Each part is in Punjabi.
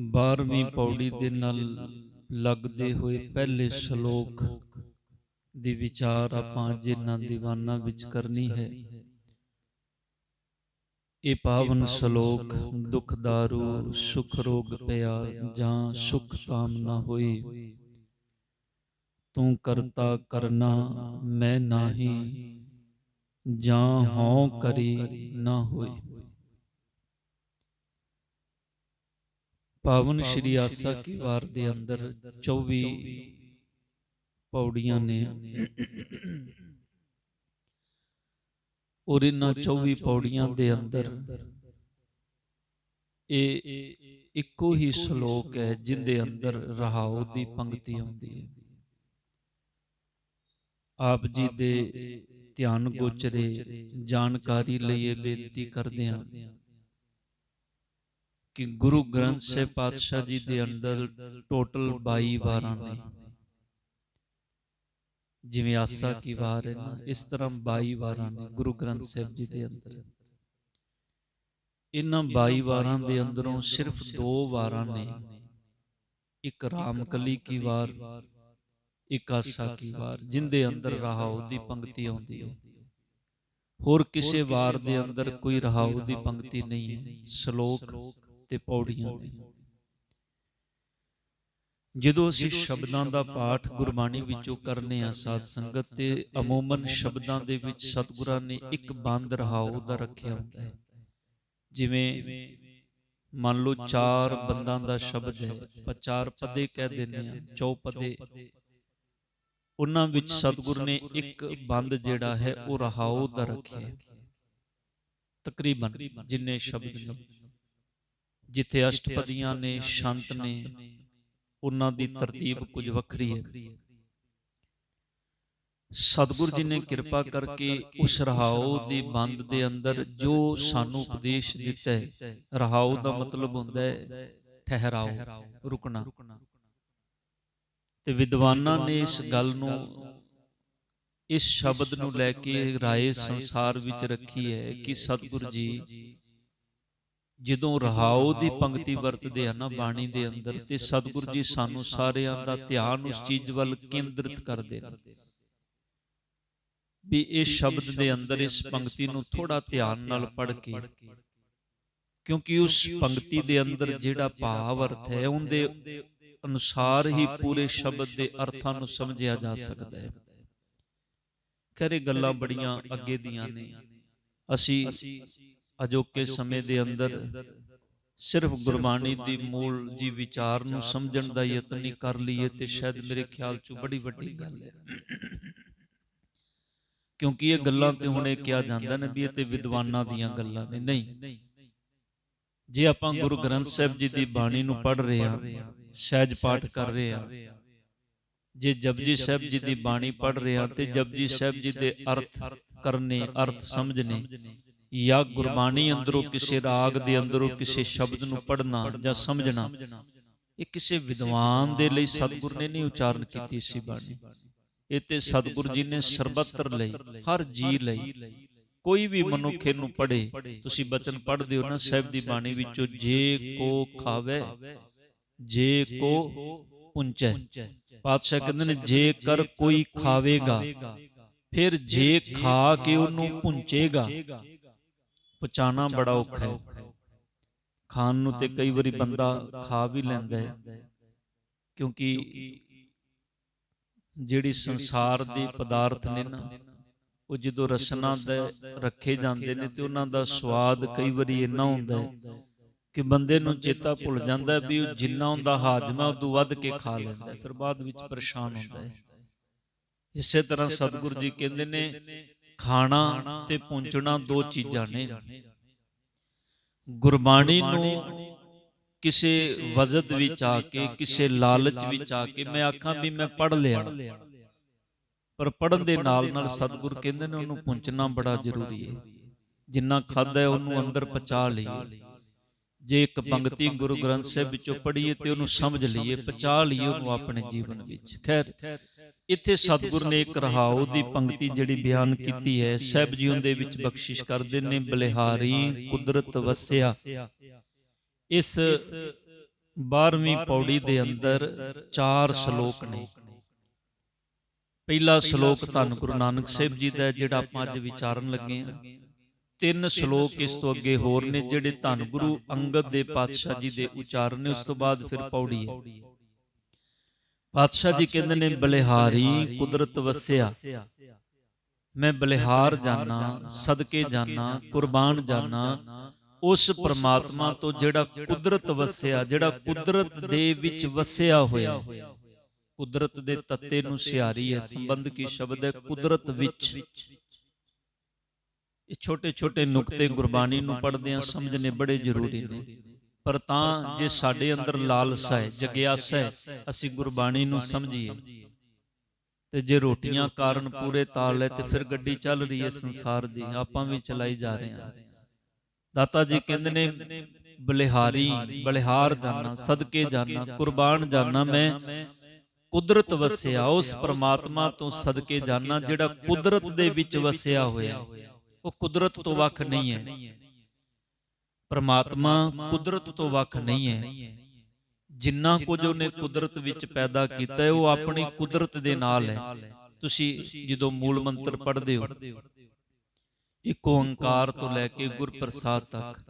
12ਵੀਂ ਪੌੜੀ ਦੇ ਨਾਲ ਲੱਗਦੇ ਹੋਏ ਪਹਿਲੇ ਸ਼ਲੋਕ ਦੀ ਵਿਚਾਰ ਆਪਾਂ ਇਹਨਾਂ ਦੀਵਾਨਾਂ ਵਿੱਚ ਕਰਨੀ ਹੈ। ਇਹ ਪਾਵਨ ਸ਼ਲੋਕ ਦੁਖ ਦਾਰੂ ਸੁਖ ਰੋਗ ਪਿਆ ਜਾਂ ਸੁਖ ਤਾਮ ਨਾ ਹੋਈ ਤੂੰ ਕਰਤਾ ਕਰਨਾ ਮੈਂ ਨਾਹੀ। ਜਾਂ ਹਉ ਕਰੀ ਨਾ ਹੋਈ ਪਾਵਨ ਸ਼੍ਰੀ ਆਸਾ ਕੀ ਵਾਰ ਦੇ ਅੰਦਰ 24 ਪੌੜੀਆਂ ਨੇ। ਔਰ ਇਹਨਾਂ 24 ਪੌੜੀਆਂ ਦੇ ਅੰਦਰ ਇਹ ਇੱਕੋ ਹੀ ਸ਼ਲੋਕ ਹੈ ਜਿੰਦੇ ਅੰਦਰ ਰਹਾਉ ਦੀ ਪੰਕਤੀ ਆਉਂਦੀ ਹੈ। ਆਪ ਜੀ ਦੇ ਧਿਆਨ ਗੋਚਰੇ ਜਾਣਕਾਰੀ ਲਈ ਇਹ ਬੇਨਤੀ ਕਰਦੇ ਹਾਂ। ਕਿ ਗੁਰੂ ਗ੍ਰੰਥ ਸਾਹਿਬ ਪਾਤਸ਼ਾਹ ਜੀ ਦੇ ਅੰਦਰ ਟੋਟਲ 22 ਵਾਰਾਂ ਨੇ। ਜਿਵੇਂ ਆਸਾ ਕੀ ਵਾਰ ਹੈ ਨਾ ਇਸ ਤਰ੍ਹਾਂ 22 ਵਾਰਾਂ ਨੇ ਗੁਰੂ ਗ੍ਰੰਥ ਸਾਹਿਬ ਜੀ ਦੇ ਅੰਦਰ। ਇਹਨਾਂ 22 ਵਾਰਾਂ ਦੇ ਅੰਦਰੋਂ ਸਿਰਫ ਦੋ ਵਾਰਾਂ ਨੇ। ਇੱਕ ਰਾਮਕਲੀ ਕੀ ਵਾਰ ਇੱਕ ਆਸਾ ਕੀ ਵਾਰ ਜਿੰਦੇ ਅੰਦਰ ਰਹਾਉ ਦੀ ਪੰਕਤੀ ਆਉਂਦੀ ਹੈ। ਹੋਰ ਕਿਸੇ ਵਾਰ ਦੇ ਅੰਦਰ ਕੋਈ ਰਹਾਉ ਦੀ ਪੰਕਤੀ ਨਹੀਂ ਹੈ। ਸ਼ਲੋਕ ਤੇ ਪੌੜੀਆਂ ਨੇ। ਜਦੋਂ ਅਸੀਂ ਸ਼ਬਦਾਂ ਦਾ ਪਾਠ ਗੁਰਬਾਣੀ ਵਿੱਚੋਂ ਕਰਨੇ ਆ ਸਾਧ ਸੰਗਤ ਤੇ ਅਮੂਮਨ ਸ਼ਬਦਾਂ ਦੇ ਵਿੱਚ ਸਤਿਗੁਰਾਂ ਨੇ ਇੱਕ ਬੰਦ ਰਹਾਉ ਦਾ ਰੱਖਿਆ ਹੁੰਦਾ ਹੈ। ਜਿਵੇਂ ਮੰਨ ਲਓ ਚਾਰ ਬੰਦਾਂ ਦਾ ਸ਼ਬਦ ਹੈ ਪਰ ਚਾਰ ਪਦੇ ਕਹਿ ਦਿੰਦੇ ਆ ਚੌਪਦੇ ਉਹਨਾਂ ਵਿੱਚ ਸਤਿਗੁਰ ਨੇ ਇੱਕ ਬੰਦ ਜਿਹੜਾ ਹੈ ਉਹ ਰਹਾਉ ਦਾ ਰੱਖਿਆ। ਤਕਰੀਬਨ ਜਿੰਨੇ ਸ਼ਬਦ ਨੇ। ਜਿੱਥੇ ਅਸ਼ਟਪਦੀਆਂ ਨੇ ਸ਼ੰਤ ਨੇ ਉਹਨਾਂ ਦੀ ਤਰਤੀਬ ਕੁਝ ਵੱਖਰੀ ਹੈ। ਸਤਿਗੁਰ ਜੀ ਨੇ ਕਿਰਪਾ ਕਰਕੇ ਉਸ ਰਹਾਉ ਦੀ ਬੰਦ ਦੇ ਅੰਦਰ ਜੋ ਸਾਨੂੰ ਉਪਦੇਸ਼ ਦਿੱਤਾ ਹੈ ਰਹਾਉ ਦਾ ਮਤਲਬ ਹੁੰਦਾ ਹੈ ਠਹਿਰਾਓ ਰੁਕਣਾ। ਤੇ ਵਿਦਵਾਨਾਂ ਨੇ ਇਸ ਗੱਲ ਨੂੰ ਇਸ ਸ਼ਬਦ ਨੂੰ ਲੈ ਕੇ ਰਾਏ ਸੰਸਾਰ ਵਿੱਚ ਰੱਖੀ ਹੈ ਕਿ ਸਤਿਗੁਰ ਜੀ ਜਦੋਂ ਰਹਾਉ ਦੀ ਪੰਕਤੀ ਵਰਤਦੇ ਆ ਨਾ ਬਾਣੀ ਦੇ ਅੰਦਰ ਤੇ ਸਤਿਗੁਰ ਜੀ ਸਾਨੂੰ ਸਾਰਿਆਂ ਦਾ ਧਿਆਨ ਉਸ ਚੀਜ਼ ਵੱਲ ਕੇਂਦਰਿਤ ਕਰਦੇ ਨੇ ਵੀ ਇਸ ਸ਼ਬਦ ਦੇ ਅੰਦਰ ਇਸ ਪੰਕਤੀ ਨੂੰ ਥੋੜਾ ਧਿਆਨ ਨਾਲ ਪੜ੍ਹ ਕੇ। ਕਿਉਂਕਿ ਉਸ ਪੰਕਤੀ ਦੇ ਅੰਦਰ ਜਿਹੜਾ ਭਾਵ ਅਰਥ ਹੈ ਉਹਦੇ ਅਨੁਸਾਰ ਹੀ ਪੂਰੇ ਸ਼ਬਦ ਦੇ ਅਰਥਾਂ ਨੂੰ ਸਮਝਿਆ ਜਾ ਸਕਦਾ ਹੈ। ਖਰੇ ਗੱਲਾਂ ਬੜੀਆਂ ਅੱਗੇ ਦੀਆਂ ਨੇ। ਅਸੀਂ ਅਜੋਕੇ ਸਮੇਂ ਦੇ ਅੰਦਰ ਸਿਰਫ ਗੁਰਬਾਣੀ ਦੀ ਮੂਲ ਜੀ ਵਿਚਾਰ ਨੂੰ ਸਮਝਣ ਦਾ ਯਤਨ ਹੀ ਕਰ ਲਈਏ ਤੇ ਸ਼ਾਇਦ ਮੇਰੇ ਖਿਆਲ 'ਚ ਬੜੀ ਵੱਡੀ ਗੱਲ ਹੈ। ਕਿਉਂਕਿ ਇਹ ਗੱਲਾਂ ਤੇ ਹੁਣ ਇਹ ਕਿਹਾ ਜਾਂਦਾ ਨੇ ਵੀ ਇਹ ਤੇ ਵਿਦਵਾਨਾਂ ਦੀਆਂ ਗੱਲਾਂ ਨੇ। ਨਹੀਂ। ਜੇ ਆਪਾਂ ਗੁਰੂ ਗ੍ਰੰਥ ਸਾਹਿਬ ਜੀ ਦੀ ਬਾਣੀ ਨੂੰ ਪੜ੍ਹ ਰਹੇ ਹਾਂ ਸਹਿਜ ਪਾਠ ਕਰ ਰਹੇ ਹਾਂ। ਜੇ ਜਪਜੀ ਸਾਹਿਬ ਜੀ ਦੀ ਬਾਣੀ ਪੜ੍ਹ ਰਹੇ ਹਾਂ ਤੇ ਜਪਜੀ ਸਾਹਿਬ ਜੀ ਦੇ ਅਰਥ ਕਰਨੇ ਅਰਥ ਸਮਝਨੇ। ਜਾਂ ਗੁਰਬਾਣੀ ਅੰਦਰੋਂ ਕਿਸੇ ਰਾਗ ਦੇ ਅੰਦਰੋਂ ਕਿਸੇ ਸ਼ਬਦ ਨੂੰ ਪੜ੍ਹਨਾ ਜਾਂ ਸਮਝਣਾ। ਇਹ ਕਿਸੇ ਵਿਦਵਾਨ ਦੇ ਲਈ ਸਤਿਗੁਰ ਨੇ ਨਹੀਂ ਉਚਾਰਨ ਕੀਤੀ ਸੀ ਬਾਣੀ। ਇਹ ਤੇ ਸਤਿਗੁਰ ਜੀ ਨੇ ਸਰਬੱਤਰ ਲਈ ਹਰ ਜੀ ਲਈ। ਕੋਈ ਵੀ ਮਨੁੱਖ ਨੂੰ ਪੜੇ ਤੁਸੀਂ ਬਚਨ ਪੜ੍ਹਦੇ ਹੋ ਨਾ ਸਾਹਿਬ ਦੀ ਬਾਣੀ ਵਿੱਚੋਂ ਜੇ ਕੋ ਖਾਵੇ ਜੇ ਕੋ ਪੁੰਚੈ। ਪਾਤਸ਼ਾਹ ਕਹਿੰਦੇ ਨੇ ਜੇ ਕਰ ਕੋਈ ਖਾਵੇਗਾ ਫਿਰ ਜੇ ਖਾ ਕੇ ਉਹਨੂੰ ਪੁੰਚੇਗਾ। ਪਚਾਣਾ ਬੜਾ ਔਖਾ ਹੈ। ਖਾਣ ਨੂੰ ਤੇ ਕਈ ਵਾਰੀ ਬੰਦਾ ਖਾ ਵੀ ਲੈਂਦਾ ਹੈ। ਕਿਉਂਕਿ ਜਿਹੜੀ ਸੰਸਾਰ ਦੇ ਪਦਾਰਥ ਨੇ ਨਾ ਉਹ ਜਦੋਂ ਰਸਨਾ ਦੇ ਰੱਖੇ ਜਾਂਦੇ ਨੇ ਤੇ ਉਹਨਾਂ ਦਾ ਸਵਾਦ ਕਈ ਵਾਰੀ ਇੰਨਾ ਹੁੰਦਾ ਹੈ ਕਿ ਬੰਦੇ ਨੂੰ ਚੇਤਾ ਭੁੱਲ ਜਾਂਦਾ ਵੀ ਉਹ ਜਿੰਨਾ ਹੁੰਦਾ ਹਾਜ਼ਮਾ ਉਦੋਂ ਵੱਧ ਕੇ ਖਾ ਲੈਂਦਾ ਫਿਰ ਬਾਅਦ ਵਿੱਚ ਪਰੇਸ਼ਾਨ ਹੁੰਦਾ ਹੈ। ਇਸੇ ਤਰ੍ਹਾਂ ਸਤਿਗੁਰੂ ਜੀ ਕਹਿੰਦੇ ਨੇ ਖਾਣਾ ਤੇ ਪਹੁੰਚਣਾ ਦੋ ਚੀਜ਼ਾਂ ਨੇ। ਗੁਰਬਾਣੀ ਨੂੰ ਕਿਸੇ ਵਜਦ ਵਿੱਚ ਆ ਕੇ, ਕਿਸੇ ਲਾਲਚ ਵਿੱਚ ਆ ਕੇ ਮੈਂ ਆਖਾਂ ਵੀ ਮੈਂ ਪੜ ਲਿਆ। ਪਰ ਪੜਨ ਦੇ ਨਾਲ ਨਾਲ ਸਤਿਗੁਰ ਕਹਿੰਦੇ ਨੇ ਉਹਨੂੰ ਪਹੁੰਚਣਾ ਬੜਾ ਜ਼ਰੂਰੀ ਹੈ। ਜਿੰਨਾ ਖਾਦਾ ਹੈ ਉਹਨੂੰ ਅੰਦਰ ਪਚਾ ਲਈਏ। ਜੇ ਇੱਕ ਪੰਕਤੀ ਗੁਰੂ ਗ੍ਰੰਥ ਸਾਹਿਬ ਵਿੱਚੋਂ ਪੜ੍ਹੀਏ ਤੇ ਉਹਨੂੰ ਸਮਝ ਲਈਏ ਪਚਾ ਲਈਏ ਉਹਨੂੰ ਆਪਣੇ ਜੀਵਨ ਵਿੱਚ। ਖੈਰ ਇੱਥੇ ਸਤਿਗੁਰ ਨੇ ਇੱਕ ਰਹਾਉ ਦੀ ਪੰਕਤੀ ਜਿਹੜੀ ਬਿਆਨ ਕੀਤੀ ਹੈ ਸਹਿਬ ਜੀ ਉਹਦੇ ਵਿੱਚ ਬਖਸ਼ਿਸ਼ ਕਰਦੇ ਨੇ ਬਲਿਹਾਰੀ ਕੁਦਰਤ ਵਸਿਆ। ਇਸ 12ਵੀਂ ਪੌੜੀ ਦੇ ਅੰਦਰ ਚਾਰ ਸ਼ਲੋਕ ਨੇ। ਪਹਿਲਾ ਸ਼ਲੋਕ ਧੰਨ ਗੁਰੂ ਨਾਨਕ ਸਾਹਿਬ ਜੀ ਦਾ ਜਿਹੜਾ ਆਪਾਂ ਅੱਜ ਵਿਚਾਰਨ ਲੱਗੇ ਹਾਂ। ਤਿੰਨ ਸ਼ਲੋਕ ਇਸ ਤੋਂ ਅੱਗੇ ਹੋਰ ਨੇ ਜਿਹੜੇ ਧੰਨ ਗੁਰੂ ਅੰਗਦ ਦੇ ਪਾਤਸ਼ਾਹ ਜੀ ਦੇ ਉਚਾਰਨ ਨੇ ਉਸ ਤੋਂ ਬਾਅਦ ਫਿਰ ਪੌੜੀ ਹੈ। ਪਾਤਸ਼ਾਹ ਜੀ ਕਹਿੰਦੇ ਨੇ ਬਲਿਹਾਰੀ ਕੁਦਰਤ ਵਸਿਆ। ਮੈਂ ਬਲਿਹਾਰ ਜਾਣਾ ਸਦਕੇ ਜਾਣਾ ਕੁਰਬਾਨ ਜਾਣਾ ਉਸ ਪ੍ਰਮਾਤਮਾ ਤੋਂ ਜਿਹੜਾ ਕੁਦਰਤ ਵਸਿਆ ਜਿਹੜਾ ਕੁਦਰਤ ਦੇ ਵਿੱਚ ਵਸਿਆ ਹੋਇਆ। ਕੁਦਰਤ ਦੇ ਤੱਤੇ ਨੂੰ ਸਿਆਰੀ ਹੈ ਸੰਬੰਧ ਕੀ ਸ਼ਬਦ ਹੈ? ਕੁਦਰਤ ਵਿੱਚ। ਇਹ ਛੋਟੇ ਛੋਟੇ ਨੁਕਤੇ ਗੁਰਬਾਣੀ ਨੂੰ ਪੜ੍ਹਦੇ ਆ ਸਮਝਣੇ ਬੜੇ ਜ਼ਰੂਰੀ ਨੇ। ਪਰ ਤਾਂ ਜੇ ਸਾਡੇ ਅੰਦਰ ਲਾਲਸਾ ਹੈ ਜਗਿਆਸਾ ਹੈ ਅਸੀਂ ਗੁਰਬਾਣੀ ਨੂੰ ਸਮਝੀਏ। ਤੇ ਜੇ ਰੋਟੀਆਂ ਕਾਰਨ ਪੂਰੇ ਤਾਲ ਲੈ ਤੇ ਫਿਰ ਗੱਡੀ ਚੱਲ ਰਹੀ ਹੈ ਸੰਸਾਰ ਦੀ। ਆਪਾਂ ਵੀ ਚਲਾਈ ਜਾ ਰਹੇ ਹਾਂ। ਦਾਤਾ ਜੀ ਕਹਿੰਦੇ ਨੇ ਬਲਿਹਾਰੀ ਬਲਿਹਾਰ ਜਾਨਾ ਸਦਕੇ ਜਾਨਾ ਕੁਰਬਾਨ ਜਾਨਾ ਮੈਂ। ਕੁਦਰਤ ਵਸਿਆ ਉਸ ਪ੍ਰਮਾਤਮਾ ਤੋਂ ਸਦਕੇ ਜਾਨਾ ਜਿਹੜਾ ਕੁਦਰਤ ਦੇ ਵਿੱਚ ਵਸਿਆ ਹੋਇਆ। ਉਹ ਕੁਦਰਤ ਤੋਂ ਵੱਖ ਨਹੀਂ ਹੈ। ਪਰਮਾਤਮਾ ਕੁਦਰਤ ਤੋਂ ਵੱਖ ਨਹੀਂ ਹੈ। ਜਿੰਨਾ ਕੁਝ ਉਹਨੇ ਕੁਦਰਤ ਵਿੱਚ ਪੈਦਾ ਕੀਤਾ ਹੈ, ਉਹ ਆਪਣੀ ਕੁਦਰਤ ਦੇ ਨਾਲ ਹੈ। ਤੁਸੀਂ ਜਦੋਂ ਮੂਲ ਮੰਤਰ ਪੜ੍ਹਦੇ ਹੋ, ਇੱਕ ਓੰਕਾਰ ਤੋਂ ਲੈ ਕੇ ਗੁਰ ਤੱਕ,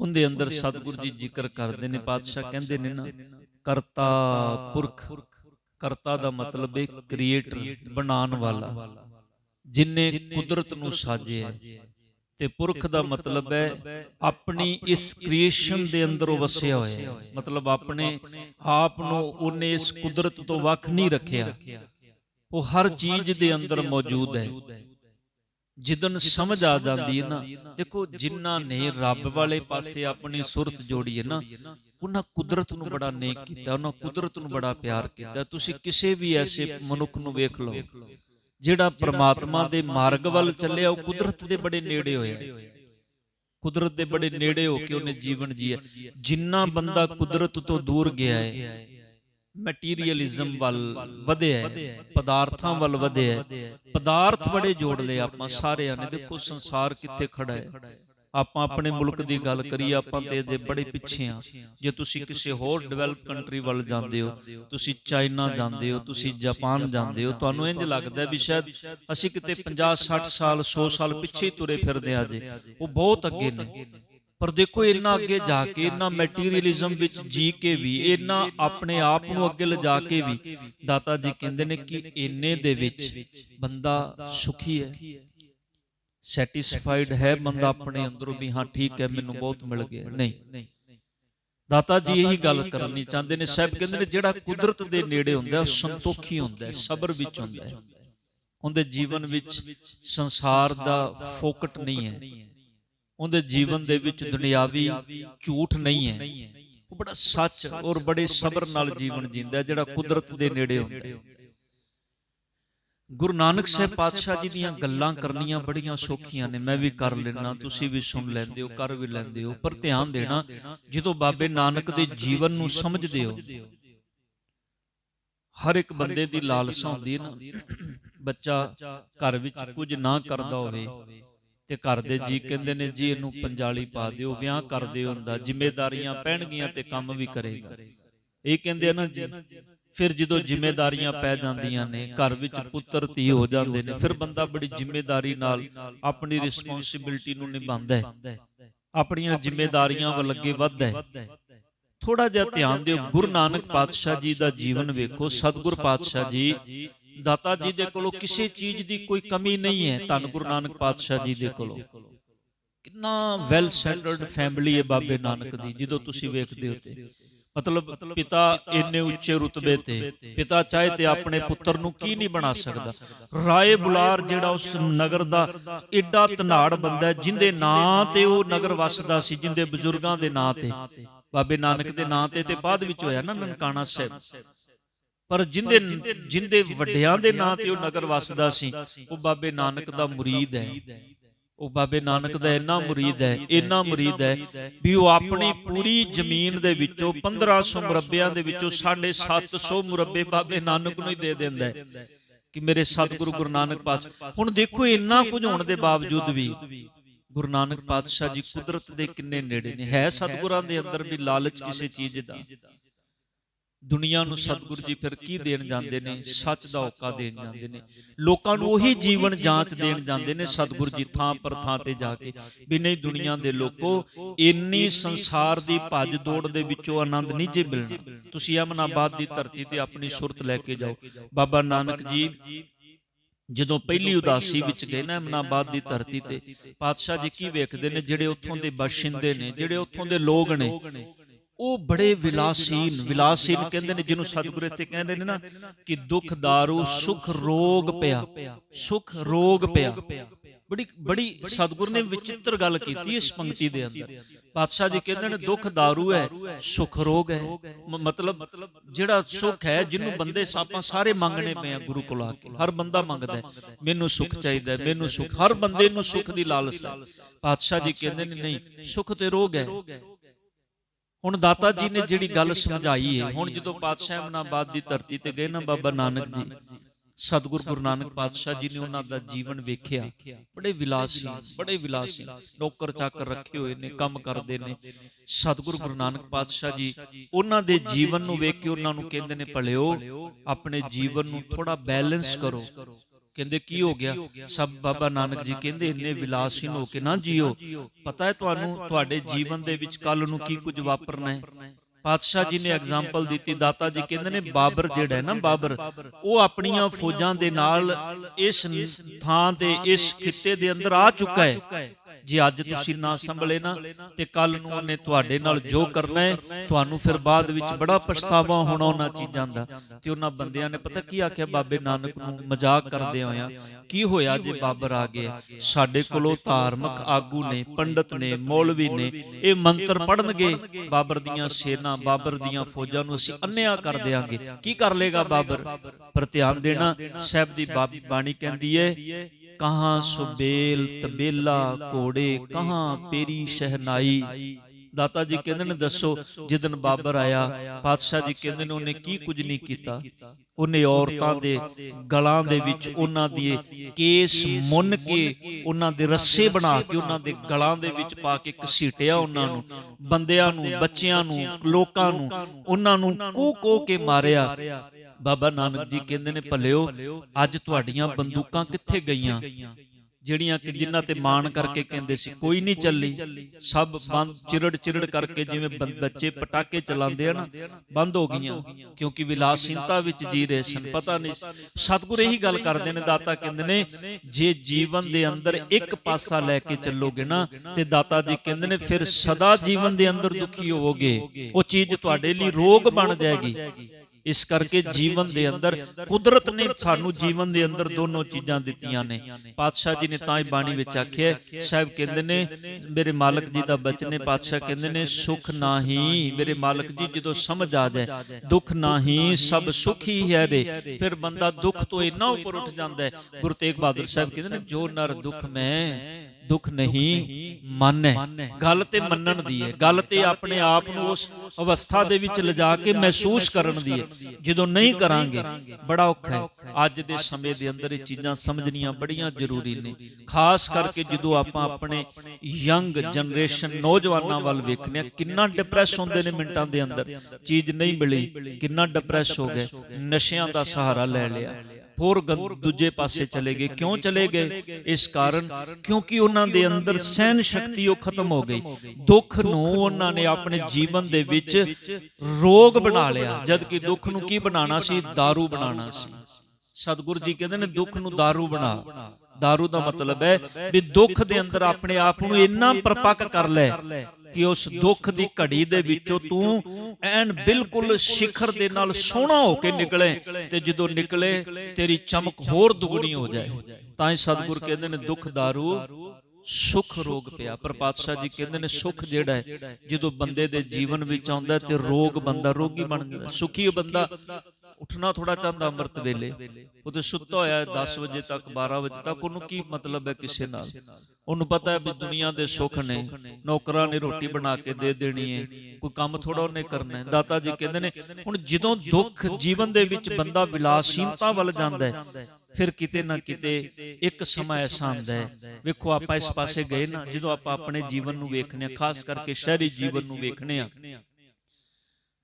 ਉਹਦੇ ਅੰਦਰ ਸਤਿਗੁਰੂ ਜੀ ਜ਼ਿਕਰ ਕਰਦੇ ਨੇ, ਪਾਤਸ਼ਾਹ ਕਹਿੰਦੇ ਨੇ ਨਾ, ਕਰਤਾ ਪੁਰਖ, ਕਰਤਾ ਦਾ ਮਤਲਬ ਹੈ, ਕ੍ਰੀਏਟਰ, ਬਣਾਉਣ ਵਾਲਾ, ਜਿਨੇ ਕੁਦਰਤ ਨੂੰ ਸਾਜਿਆ ਤੇ ਪੁਰਖ ਦਾ ਮਤਲਬ ਹੈ ਆਪਣੀ ਇਸ ਕ੍ਰੀਏਸ਼ਨ ਦੇ ਅੰਦਰ ਉਹ ਵਸਿਆ ਹੋਇਆ ਹੈ। ਮਤਲਬ ਆਪਣੇ ਆਪ ਨੂੰ ਉਹਨੇ ਇਸ ਕੁਦਰਤ ਤੋਂ ਵੱਖ ਨਹੀਂ ਰੱਖਿਆ। ਉਹ ਹਰ ਚੀਜ਼ ਦੇ ਅੰਦਰ ਮੌਜੂਦ ਹੈ। ਜਿੱਦਨ ਸਮਝ ਆ ਜਾਂਦੀ ਹੈ ਨਾ ਦੇਖੋ ਜਿਨ੍ਹਾਂ ਨੇ ਰੱਬ ਵਾਲੇ ਪਾਸੇ ਆਪਣੀ ਸੁਰਤ ਜੋੜੀ ਹੈ ਨਾ ਉਹਨਾਂ ਕੁਦਰਤ ਨੂੰ ਬੜਾ ਨੇਕ ਕੀਤਾ ਉਹਨਾਂ ਕੁਦਰਤ ਨੂੰ ਬੜਾ ਪਿਆਰ ਕੀਤਾ। ਤੁਸੀਂ ਕਿਸੇ ਵੀ ਐਸੇ ਮਨੁੱਖ ਨੂੰ ਵੇਖ ਲਓ। ਜਿਹੜਾ ਪ੍ਰਮਾਤਮਾ ਦੇ ਮਾਰਗ ਵੱਲ ਚੱਲਿਆ ਉਹ ਕੁਦਰਤ ਦੇ ਬੜੇ ਨੇੜੇ ਹੋਇਆ। ਕੁਦਰਤ ਦੇ ਬੜੇ ਨੇੜੇ ਹੋ ਕੇ ਉਹਨੇ ਜੀਵਨ ਜੀਆ। ਜਿੰਨਾ ਬੰਦਾ ਕੁਦਰਤ ਤੋਂ ਦੂਰ ਗਿਆ ਹੈ ਮਟੀਰੀਅਲਿਜ਼ਮ ਵੱਲ ਵਧਿਆ ਹੈ ਪਦਾਰਥਾਂ ਵੱਲ ਵਧਿਆ ਹੈ। ਪਦਾਰਥ ਬੜੇ ਜੋੜ ਲਏ ਆਪਾਂ ਸਾਰਿਆਂ ਨੇ ਦੇਖੋ ਸੰਸਾਰ ਕਿੱਥੇ ਖੜਾ ਹੈ। ਆਪਾਂ ਆਪਣੇ ਮੁਲਕ ਦੀ ਗੱਲ ਕਰੀਏ ਆਪਾਂ ਤੇ ਅਜੇ ਬੜੇ ਪਿੱਛੇ ਆ। ਜੇ ਤੁਸੀਂ ਕਿਸੇ ਹੋਰ ਡਿਵੈਲਪ ਕੰਟਰੀ ਵੱਲ ਜਾਂਦੇ ਹੋ ਤੁਸੀਂ ਚਾਈਨਾ ਜਾਂਦੇ ਹੋ ਤੁਸੀਂ ਜਾਪਾਨ ਜਾਂਦੇ ਹੋ ਤੁਹਾਨੂੰ ਇੰਜ ਲੱਗਦਾ ਵੀ ਸ਼ਾਇਦ ਅਸੀਂ ਕਿਤੇ 50 60 ਸਾਲ 100 ਸਾਲ ਪਿੱਛੇ ਤੁਰੇ ਫਿਰਦੇ ਆ ਜੇ। ਉਹ ਬਹੁਤ ਅੱਗੇ ਨੇ। ਪਰ ਦੇਖੋ ਇੰਨਾ ਅੱਗੇ ਜਾ ਕੇ ਇੰਨਾ ਮੈਟੀਰੀਅਲਿਜ਼ਮ ਵਿੱਚ ਜੀ ਕੇ ਵੀ ਇੰਨਾ ਆਪਣੇ ਆਪ ਨੂੰ ਅੱਗੇ ਲਿਜਾ ਕੇ ਵੀ। ਦਾਤਾ ਜੀ ਕਹਿੰਦੇ ਨੇ ਕਿ ਇੰਨੇ ਦੇ ਵਿੱਚ ਬੰਦਾ ਸੁਖੀ ਹੈ ਸੈਟੀਸਫਾਈਡ ਹੈ ਬੰਦਾ ਆਪਣੇ ਅੰਦਰੋਂ ਵੀ ਹਾਂ ਠੀਕ ਹੈ ਮੈਨੂੰ ਬਹੁਤ ਮਿਲ ਗਿਆ ਨਹੀਂ। ਦਾਤਾ ਜੀ ਇਹੀ ਗੱਲ ਕਰਨੀ ਚਾਹੁੰਦੇ ਨੇ ਸਾਹਿਬ ਕਹਿੰਦੇ ਨੇ ਜਿਹੜਾ ਕੁਦਰਤ ਦੇ ਨੇੜੇ ਹੁੰਦਾ ਉਹ ਸੰਤੋਖੀ ਹੁੰਦਾ ਹੈ ਸਬਰ ਵਿੱਚ ਹੁੰਦਾ ਹੈ। ਉਹਦੇ ਜੀਵਨ ਵਿੱਚ ਸੰਸਾਰ ਦਾ ਫੋਕਟ ਨਹੀਂ ਹੈ। ਉਹਦੇ ਜੀਵਨ ਦੇ ਵਿੱਚ ਦੁਨਿਆਵੀ ਝੂਠ ਨਹੀਂ ਹੈ। ਉਹ ਬੜਾ ਸੱਚ ਔਰ ਬੜੇ ਸਬਰ ਨਾਲ ਜੀਵਨ ਜੀਂਦਾ ਜਿਹੜਾ ਕੁਦਰਤ ਦੇ ਨੇੜੇ ਹੁੰਦਾ ਹੈ। ਗੁਰੂ ਨਾਨਕ ਸਾਹਿਬ ਪਾਤਸ਼ਾਹ ਜੀ ਦੀਆਂ ਗੱਲਾਂ ਕਰਨੀਆਂ ਬੜੀਆਂ ਸੌਖੀਆਂ ਨੇ ਮੈਂ ਵੀ ਕਰ ਲੈਣਾ ਤੁਸੀਂ ਵੀ ਸੁਣ ਲੈਂਦੇ ਹੋ ਕਰ ਵੀ ਲੈਂਦੇ ਹੋ ਪਰ ਧਿਆਨ ਦੇਣਾ ਜਦੋਂ ਬਾਬੇ ਨਾਨਕ ਦੇ ਜੀਵਨ ਨੂੰ ਸਮਝਦੇ ਹੋ ਹਰ ਇੱਕ ਬੰਦੇ ਦੀ ਲਾਲਸਾ ਹੁੰਦੀ ਹੈ ਨਾ ਬੱਚਾ ਘਰ ਵਿੱਚ ਕੁਝ ਨਾ ਕਰਦਾ ਹੋਵੇ ਤੇ ਘਰ ਦੇ ਜੀ ਕਹਿੰਦੇ ਨੇ ਜੀ ਇਹਨੂੰ ਪੰਜਾਲੀ ਪਾ ਦਿਓ ਵਿਆਹ ਕਰ ਦਿਓ ਹੁੰਦਾ ਜ਼ਿੰਮੇਵਾਰੀਆਂ ਪੈਣਗੀਆਂ ਤੇ ਕੰਮ ਵੀ ਕਰੇਗਾ। ਇਹ ਕਹਿੰਦੇ ਆ ਨਾ ਜੀ ਫਿਰ ਜਦੋਂ ਜ਼ਿੰਮੇਵਾਰੀਆਂ ਪੈ ਜਾਂਦੀਆਂ ਨੇ ਘਰ ਵਿੱਚ ਪੁੱਤਰ ਧੀ ਹੋ ਜਾਂਦੇ ਨੇ ਫਿਰ ਬੰਦਾ ਬੜੀ ਜ਼ਿੰਮੇਵਾਰੀ ਨਾਲ ਆਪਣੀ ਰਿਸਪੌਂਸਿਬਿਲਟੀ ਨੂੰ ਨਿਭਾਉਂਦਾ ਹੈ। ਆਪਣੀਆਂ ਜ਼ਿੰਮੇਵਾਰੀਆਂ ਵੱਲ ਅੱਗੇ ਵੱਧਦਾ ਹੈ। ਥੋੜਾ ਜਿਹਾ ਧਿਆਨ ਦਿਓ ਗੁਰੂ ਨਾਨਕ ਪਾਤਸ਼ਾਹ ਜੀ ਦਾ ਜੀਵਨ ਵੇਖੋ ਸਤਿਗੁਰ ਪਾਤਸ਼ਾਹ ਜੀ ਦਾਤਾ ਜੀ ਦੇ ਕੋਲੋਂ ਕਿਸੇ ਚੀਜ਼ ਦੀ ਕੋਈ ਕਮੀ ਨਹੀਂ ਹੈ। ਧੰਨ ਗੁਰੂ ਨਾਨਕ ਪਾਤਸ਼ਾਹ ਜੀ ਦੇ ਕੋਲੋਂ। ਕਿੰਨਾ ਵੈਲ ਸੈਟਲਡ ਫੈਮਿਲੀ ਹੈ ਬਾਬੇ ਨਾਨਕ ਦੀ ਜਦੋਂ ਤੁਸੀਂ ਵੇਖਦੇ ਹੋ ਤੇ। ਮਤਲਬ ਪਿਤਾ ਇੰਨੇ ਉੱਚੇ ਰੁਤਬੇ ਤੇ। ਪਿਤਾ ਚਾਹੇ ਤੇ ਆਪਣੇ ਪੁੱਤਰ ਨੂੰ ਕੀ ਨਹੀਂ ਬਣਾ ਸਕਦਾ। ਰਾਏ ਬੁਲਾਰ ਜਿਹੜਾ ਉਸ ਨਗਰ ਦਾ ਏਡਾ ਧਨਾੜ ਬੰਦਾ ਹੈ, ਜਿੰਦੇ ਨਾਂ ਤੇ ਉਹ ਨਗਰ ਵਸਦਾ ਸੀ ਜਿੰਦੇ ਬਜ਼ੁਰਗਾਂ ਦੇ ਨਾਂ ਤੇ। ਬਾਬੇ ਨਾਨਕ ਦੇ ਨਾਂ ਤੇ ਤੇ ਬਾਅਦ ਵਿੱਚ ਹੋਇਆ ਨਾ ਨਨਕਾਣਾ ਸਾਹਿਬ। ਪਰ ਜਿੰਦੇ ਜਿੰਦੇ ਵੱਡਿਆਂ ਦੇ ਨਾਂ ਤੇ ਉਹ ਨਗਰ ਵਸਦਾ ਸੀ ਉਹ ਬਾਬੇ ਨਾਨਕ ਦਾ ਮੁਰੀਦ ਹੈ। ਉਹ ਬਾਬੇ ਨਾਨਕ ਦਾ ਇੰਨਾ ਮੁਰੀਦ ਹੈ ਇੰਨਾ ਮੁਰੀਦ ਹੈ ਵੀ ਉਹ ਆਪਣੀ ਪੂਰੀ ਜ਼ਮੀਨ ਦੇ ਵਿੱਚੋਂ 1500 ਮੁਰੱਬਿਆਂ ਦੇ ਵਿੱਚੋਂ 750 ਮੁਰੱਬੇ ਬਾਬੇ ਨਾਨਕ ਨੂੰ ਹੀ ਦੇ ਦਿੰਦਾ ਹੈ ਕਿ ਮੇਰੇ ਸਤਿਗੁਰੂ ਗੁਰੂ ਨਾਨਕ ਪਾਤਸ਼ਾਹ ਹੁਣ ਦੇਖੋ ਇੰਨਾ ਕੁਝ ਹੋਣ ਦੇ ਬਾਵਜੂਦ ਵੀ ਗੁਰੂ ਨਾਨਕ ਪਾਤਸ਼ਾਹ ਜੀ ਕੁਦਰਤ ਦੇ ਕਿੰਨੇ ਨੇੜੇ ਨੇ। ਹੈ ਸਤਿਗੁਰਾਂ ਦੇ ਅੰਦਰ ਵੀ ਲਾਲਚ ਕਿਸੇ ਚੀਜ਼ ਦਾ। ਦੁਨੀਆ ਨੂੰ ਸਤਿਗੁਰੂ ਜੀ ਫਿਰ ਕੀ ਦੇਣ ਜਾਂਦੇ ਨੇ? ਸੱਚ ਦਾ ਹੋਕਾ ਦੇਣ ਜਾਂਦੇ ਨੇ। ਲੋਕਾਂ ਨੂੰ ਉਹੀ ਜੀਵਨ ਜਾਂਚ ਦੇਣ ਜਾਂਦੇ ਨੇ ਸਤਿਗੁਰੂ ਜੀ ਥਾਂ ਪਰ ਥਾਂ ਤੇ ਜਾ ਕੇ। ਵੀ ਨਹੀਂ ਦੁਨੀਆ ਦੇ ਲੋਕੋ ਇੰਨੀ ਸੰਸਾਰ ਦੀ ਭੱਜ ਦੌੜ ਦੇ ਵਿੱਚੋਂ ਆਨੰਦ ਨਹੀਂ ਜੇ ਮਿਲਣਾ। ਤੁਸੀਂ ਅਮਨਾਬਾਦ ਦੀ ਧਰਤੀ ਤੇ ਆਪਣੀ ਸੁਰਤ ਲੈ ਕੇ ਜਾਓ। ਬਾਬਾ ਨਾਨਕ ਜੀ ਜਦੋਂ ਪਹਿਲੀ ਉਦਾਸੀ ਵਿੱਚ ਗਏ ਨਾ ਅਮਨਾਬਾਦ ਦੀ ਧਰਤੀ ਤੇ ਪਾਤਸ਼ਾਹ ਜੀ ਕੀ ਵੇਖਦੇ ਨੇ? ਜਿਹੜੇ ਉੱਥੋਂ ਦੇ ਬਸ਼ਿੰਦੇ ਨੇ ਜਿਹੜੇ ਉੱਥੋਂ ਦੇ ਲੋਕ ਨੇ ਉਹ ਬੜੇ ਵਿਲਾਸੀਨ ਵਿਲਾਸੀਨ ਕਹਿੰਦੇ ਨੇ, ਜਿਹਨੂੰ ਸਤਿਗੁਰੂ ਇੱਥੇ ਕਹਿੰਦੇ ਨੇ ਨਾ ਕਿ ਦੁੱਖ ਦਾਰੂ, ਸੁਖ ਰੋਗ ਪਿਆ, ਸੁਖ ਰੋਗ ਪਿਆ। ਬੜੀ ਬੜੀ ਸਤਿਗੁਰੂ ਨੇ ਵਿਚਿੱਤਰ ਗੱਲ ਕੀਤੀ ਇਸ ਪੰਕਤੀ ਦੇ ਅੰਦਰ। ਪਾਤਸ਼ਾਹ ਜੀ ਕਹਿੰਦੇ ਨੇ, ਦੁੱਖ ਦਾਰੂ ਹੈ, ਸੁਖ ਰੋਗ ਹੈ। ਮਤਲਬ ਜਿਹੜਾ ਸੁਖ ਹੈ, ਜਿਹਨੂੰ ਬੰਦੇ ਆਪਾਂ ਸਾਰੇ ਮੰਗਣੇ ਪਏ ਆ ਗੁਰੂ ਕੋਲ ਆ ਕੇ। ਹਰ ਬੰਦਾ ਮੰਗਦਾ ਹੈ, ਮੈਨੂੰ ਸੁਖ ਚਾਹੀਦਾ ਮੈਨੂੰ ਸੁਖ, ਹਰ ਬੰਦੇ ਨੂੰ ਸੁਖ ਦੀ ਲਾਲਸ ਹੈ। ਪਾਤਸ਼ਾਹ ਜੀ ਕਹਿੰਦੇ ਨੇ, ਨਹੀਂ, ਸੁਖ ਤੇ ਰੋਗ ਹੈ। ਹੁਣ ਦਾਤਾ ਜੀ ਨੇ ਜਿਹੜੀ ਗੱਲ ਸਮਝਾਈ ਹੈ ਹੁਣ ਜਦੋਂ ਪਾਤਸ਼ਾਹ ਅਮਨਾਬਾਦ ਦੀ ਧਰਤੀ ਤੇ ਗਏ ਨਾ ਬਾਬਾ ਨਾਨਕ ਜੀ, ਸਤਿਗੁਰ ਗੁਰੂ ਨਾਨਕ ਪਾਤਸ਼ਾਹ ਜੀ ਨੇ ਉਹਨਾਂ ਦਾ ਜੀਵਨ ਵੇਖਿਆ, ਬੜੇ ਵਿਲਾਸੀ ਬੜੇ ਵਿਲਾਸੀ, ਨੌਕਰ ਚਾਕਰ ਰੱਖੇ ਹੋਏ ਨੇ, ਕੰਮ ਕਰਦੇ ਨੇ। ਸਤਿਗੁਰ ਗੁਰੂ ਨਾਨਕ ਪਾਤਸ਼ਾਹ ਜੀ, ਉਹਨਾਂ ਦੇ ਜੀਵਨ ਨੂੰ ਵੇਖ ਕੇ ਉਹਨਾਂ ਨੂੰ ਕਹਿੰਦੇ ਨੇ, ਭਲਿਓ, ਆਪਣੇ ਜੀਵਨ ਨੂੰ ਥੋੜਾ ਬੈਲੈਂਸ ਕਰੋ। ਕਹਿੰਦੇ, ਕੀ ਹੋ ਗਿਆ? ਸਭ ਬਾਬਾ ਨਾਨਕ ਜੀ ਕਹਿੰਦੇ, ਇੰਨੇ ਵਿਲਾਸੀਨ ਹੋ ਕੇ ਨਾ ਜੀਓ। ਪਤਾ ਹੈ ਤੁਹਾਨੂੰ, ਤੁਹਾਡੇ ਜੀਵਨ ਦੇ ਵਿੱਚ ਕੱਲ ਨੂੰ ਕੀ ਕੁਝ ਵਾਪਰਨਾ ਹੈ? ਪਾਤਸ਼ਾਹ ਜੀ ਨੇ ਐਗਜ਼ਾਮਪਲ ਦਿੱਤੀ, ਦਾਤਾ ਜੀ ਕਹਿੰਦੇ ਨੇ, ਬਾਬਰ ਜਿਹੜਾ ਹੈ ਨਾ, ਬਾਬਰ, ਉਹ ਆਪਣੀਆਂ ਫੌਜਾਂ ਦੇ ਨਾਲ ਇਸ ਥਾਂ ਤੇ, ਇਸ ਖਿੱਤੇ ਦੇ ਅੰਦਰ ਆ ਚੁੱਕਾ ਹੈ। ਜੇ ਅੱਜ ਤੁਸੀਂ ਨਾ ਸੰਭਲੇ ਨਾ ਤੇ ਕੱਲ ਨੂੰ ਉਹਨੇ ਤੁਹਾਡੇ ਨਾਲ ਜੋ ਕਰਨਾ ਹੈ, ਤੁਹਾਨੂੰ ਫਿਰ ਬਾਅਦ ਵਿੱਚ ਬੜਾ ਪਛਤਾਵਾ ਹੋਣਾ ਉਹਨਾਂ ਚੀਜ਼ਾਂ ਦਾ। ਤੇ ਉਹਨਾਂ ਬੰਦਿਆਂ ਨੇ ਪਤਾ ਕੀ ਆਖਿਆ? ਬਾਬੇ ਨਾਨਕ ਨੂੰ ਮਜ਼ਾਕ ਕਰਦੇ ਹੋਇਆ ਕੀ ਹੋਇਆ ਜੇ ਬਾਬਰ ਆ ਗਏ ਸਾਡੇ ਕੋਲੋਂ ਧਾਰਮਿਕ ਆਗੂ ਨੇ, ਪੰਡਤ ਨੇ, ਮੌਲਵੀ ਨੇ, ਇਹ ਮੰਤਰ ਪੜਨਗੇ ਬਾਬਰ ਦੀਆਂ ਸੇਨਾ, ਬਾਬਰ ਦੀਆਂ ਫੌਜਾਂ ਨੂੰ ਅਸੀਂ ਅੰਨਿਆ ਕਰ ਦੇਾਂਗੇ ਕੀ ਕਰ ਲੇਗਾ ਬਾਬਰ? ਪਰ ਧਿਆਨ ਦੇਣਾ, ਸਾਹਿਬ ਦੀ ਬਾ- ਬਾਣੀ ਕਹਿੰਦੀ ਹੈ ਕਹਾਂ ਸੁਬੇਲ ਤਬੇਲਾ ਘੋੜੇ, ਕਹਾਂ ਪੇਰੀ ਸ਼ਹਿਨਾਈ। ਦਾਤਾ ਜੀ ਕਹਿੰਦੇ ਨੇ, ਦੱਸੋ ਜਿੱਦਨ ਬਾਬਰ ਆਇਆ, ਪਾਤਸ਼ਾਹ ਜੀ ਕਹਿੰਦੇ ਨੇ, ਉਹਨੇ ਕੀ ਕੁਝ ਨਹੀਂ ਕੀਤਾ? ਉਹਨੇ ਔਰਤਾਂ ਦੇ ਗਲਾਂ ਦੇ ਵਿੱਚ ਉਹਨਾਂ ਦੀ ਕੇਸ ਮੁੰਨ ਕੇ ਉਹਨਾਂ ਦੇ ਰੱਸੇ ਬਣਾ ਕੇ ਉਹਨਾਂ ਦੇ ਗਲਾਂ ਦੇ ਵਿੱਚ ਪਾ ਕੇ ਘਸੀਟਿਆ ਉਹਨਾਂ ਨੂੰ, ਬੰਦਿਆਂ ਨੂੰ, ਬੱਚਿਆਂ ਨੂੰ, ਲੋਕਾਂ ਨੂੰ, ਉਹਨਾਂ ਨੂੰ ਕੋ ਕੋ ਕੇ ਮਾਰਿਆ। ਬਾਬਾ ਨਾਨਕ ਜੀ ਕਹਿੰਦੇ ਨੇ, ਭਲਿਓ, ਅੱਜ ਤੁਹਾਡੀਆਂ ਬੰਦੂਕਾਂ ਕਿੱਥੇ ਗਈਆਂ? ਜਿਹੜੀਆਂ ਕਿ ਜਿਨ੍ਹਾਂ ਤੇ ਮਾਣ ਕਰਕੇ ਕਹਿੰਦੇ ਸੀ, ਕੋਈ ਨਹੀਂ ਚੱਲੀ। ਸਭ ਬੰਦ ਚਿਰੜ ਚਿਰੜ ਕਰਕੇ ਜਿਵੇਂ ਬੱਚੇ ਪਟਾਕੇ ਚਲਾਉਂਦੇ ਆ ਬੰਦ ਹੋ ਗਈਆਂ। ਕਿਉਂਕਿ ਵਿਲਾਸੀਨਤਾ ਵਿੱਚ ਜੀ ਰਹੇ ਸਨ, ਪਤਾ ਨਹੀਂ ਸੀ। ਸਤਿਗੁਰ ਇਹੀ ਗੱਲ ਕਰਦੇ ਨੇ, ਦਾਤਾ ਕਹਿੰਦੇ ਨੇ, ਜੇ ਜੀਵਨ ਦੇ ਅੰਦਰ ਇੱਕ ਪਾਸਾ ਲੈ ਕੇ ਚੱਲੋਗੇ ਨਾ, ਤੇ ਦਾਤਾ ਜੀ ਕਹਿੰਦੇ ਨੇ, ਫਿਰ ਸਦਾ ਜੀਵਨ ਦੇ ਅੰਦਰ ਦੁਖੀ ਹੋਵੋਗੇ। ਉਹ ਚੀਜ਼ ਤੁਹਾਡੇ ਲਈ ਰੋਗ ਬਣ ਜਾਏਗੀ। ਇਸ ਕਰਕੇ ਜੀਵਨ ਦੇ ਅੰਦਰ ਕੁਦਰਤ ਨੇ ਸਾਨੂੰ ਜੀਵਨ ਦੇ ਅੰਦਰ ਦੋਨੋਂ ਚੀਜ਼ਾਂ ਦਿੱਤੀਆਂ ਨੇ। ਪਾਤਸ਼ਾਹ ਜੀ ਨੇ ਤਾਂ ਹੀ ਬਾਣੀ ਵਿੱਚ ਆਖਿਆ ਸਾਹਿਬ ਕਹਿੰਦੇ ਨੇ ਮੇਰੇ ਮਾਲਕ ਜੀ ਦਾ ਬਚਨ ਹੈ ਪਾਤਸ਼ਾਹ ਕਹਿੰਦੇ ਨੇ ਸੁਖ ਨਾਹੀ ਮੇਰੇ ਮਾਲਕ ਜੀ ਜਦੋਂ ਸਮਝ ਆ ਜਾਏ ਦੁੱਖ ਨਾਹੀ ਸਭ ਸੁਖ ਹੀ ਹੈ ਰੇ। ਫਿਰ ਬੰਦਾ ਦੁੱਖ ਤੋਂ ਇੰਨਾ ਉੱਪਰ ਉੱਠ ਜਾਂਦਾ ਹੈ। ਗੁਰੂ ਤੇਗ ਬਹਾਦਰ ਸਾਹਿਬ ਕਹਿੰਦੇ ਨੇ ਜੋ ਨਰ ਦੁੱਖ ਮੈਂ ਦੁੱਖ ਨਹੀਂ ਮਨ। ਹੈ ਗੱਲ ਤੇ ਮੰਨਣ ਦੀ ਹੈ ਗੱਲ ਤੇ ਆਪਣੇ ਆਪ ਨੂੰ ਉਸ ਅਵਸਥਾ ਦੇ ਵਿੱਚ ਲਿਜਾ ਕੇ ਮਹਿਸੂਸ ਕਰਨ ਦੀ ਹੈ ਜਦੋਂ ਨਹੀਂ ਕਰਾਂਗੇ ਬੜਾ ਔਖਾ ਹੈ ਅੱਜ ਦੇ ਸਮੇਂ ਦੇ ਅੰਦਰ ਇਹ ਚੀਜ਼ਾਂ ਸਮਝਣੀਆਂ ਬੜੀਆਂ ਜ਼ਰੂਰੀ ਨੇ। ਖਾਸ ਕਰਕੇ ਜਦੋਂ ਆਪਾਂ ਆਪਣੇ ਯੰਗ ਜਨਰੇਸ਼ਨ ਨੌਜਵਾਨਾਂ ਵੱਲ ਵੇਖਨੇ ਆ ਕਿੰਨਾ ਡਿਪਰੈਸ ਹੁੰਦੇ ਨੇ ਮਿੰਟਾਂ ਦੇ ਅੰਦਰ। ਚੀਜ਼ ਨਹੀਂ ਮਿਲੀ ਕਿੰਨਾ ਡਿਪਰੈਸ ਹੋ ਗਏ। ਨਸ਼ਿਆਂ ਦਾ ਸਹਾਰਾ ਲੈ ਲਿਆ। ਹੋਰ ਗੰ- ਦੂਜੇ ਪਾਸੇ ਚਲੇ ਗਏ ਕਿਉਂ ਚਲੇ ਗਏ ਇਸ ਕਾਰਨ ਕਿਉਂਕਿ ਉਹਨਾਂ ਦੇ ਅੰਦਰ ਸਹਿਨ ਸ਼ਕਤੀ ਉਹ ਖਤਮ ਹੋ ਗਈ ਦੁੱਖ ਨੂੰ ਉਹਨਾਂ ਨੇ ਆਪਣੇ ਜੀਵਨ ਦੇ ਵਿੱਚ ਰੋਗ ਬਣਾ ਲਿਆ ਜਦ ਕਿ ਦੁੱਖ ਨੂੰ ਕੀ ਬਣਾਉਣਾ ਸੀ दारू ਬਣਾਉਣਾ ਸੀ ਸਤਿਗੁਰੂ ਜੀ ਕਹਿੰਦੇ ਨੇ ਦੁੱਖ ਨੂੰ दारू ਬਣਾ दारू ਦਾ ਮਤਲਬ ਹੈ ਵੀ ਦੁੱਖ ਦੇ ਅੰਦਰ ਆਪਣੇ ਆਪ ਨੂੰ ਇੰਨਾ ਪਰਪੱਕ ਕਰ ਲੈ ਕਿ ਉਸ ਦੁੱਖ ਦੀ ਘੜੀ ਦੇ ਵਿੱਚੋਂ ਤੂੰ ਐਨ ਬਿਲਕੁਲ ਸਿਖਰ ਦੇ ਨਾਲ ਸੋਹਣਾ ਹੋ ਕੇ ਨਿਕਲੇ ਤੇ ਜਦੋਂ ਨਿਕਲੇ, ਤੇਰੀ ਚਮਕ ਹੋਰ ਦੁਗਣੀ ਹੋ ਜਾਏ। ਤਾਂ ਹੀ ਸਤਿਗੁਰ ਕਹਿੰਦੇ ਨੇ, ਦੁੱਖ दारू ਸੁਖ ਰੋਗ ਪਿਆ। ਪਰ ਪਾਤਸ਼ਾਹ ਜੀ ਕਹਿੰਦੇ ਨੇ, ਸੁਖ ਜਿਹੜਾ ਹੈ, ਜਦੋਂ ਬੰਦੇ ਦੇ ਜੀਵਨ ਵਿੱਚ ਆਉਂਦਾ ਤੇ ਰੋਗ ਬੰਦਾ ਰੋਗੀ ਬਣ ਜਾਂਦਾ। ਸੁਖੀ ਬੰਦਾ ਉੱਠਣਾ ਥੋੜਾ ਚਾਹੁੰਦਾ ਅੰਮ੍ਰਿਤ ਵੇਲੇ, ਉਹਦੇ ਸੁੱਤਾ ਹੋਇਆ ਹੈ 10 ਵਜੇ ਤੱਕ 12 ਵਜੇ ਤੱਕ, ਉਹਨੂੰ ਕੀ ਮਤਲਬ ਹੈ ਕਿਸੇ ਨਾਲ? ਉਹਨੂੰ ਪਤਾ ਹੈ ਵੀ ਦੁਨੀਆ ਦੇ ਸੁੱਖ ਨੇ, ਨੌਕਰਾਂ ਨੇ ਰੋਟੀ ਬਣਾ ਕੇ ਦੇ ਦੇਣੀ ਹੈ, ਕੋਈ ਕੰਮ ਥੋੜਾ ਉਹਨੇ ਕਰਨਾ ਹੈ। ਦਾਤਾ ਜੀ ਕਹਿੰਦੇ ਨੇ, ਹੁਣ ਜਦੋਂ ਦੁੱਖ ਜੀਵਨ ਦੇ ਵਿੱਚ ਬੰਦਾ ਵਿਲਾਸੀਨਤਾ ਵੱਲ ਜਾਂਦਾ ਹੈ, ਫਿਰ ਕਿਤੇ ਨਾ ਕਿਤੇ ਇੱਕ ਸਮਾਂ ਐਸਾ ਆਉਂਦਾ ਹੈ। ਵੇਖੋ ਆਪਾਂ ਇਸ ਪਾਸੇ ਗਏ ਨਾ, ਜਦੋਂ ਆਪਾਂ ਆਪਣੇ ਜੀਵਨ ਨੂੰ ਵੇਖਨੇ ਆ ਖਾਸ ਕਰਕੇ ਸ਼ਹਿਰੀ ਜੀਵਨ ਨੂੰ ਵੇਖਨੇ ਆ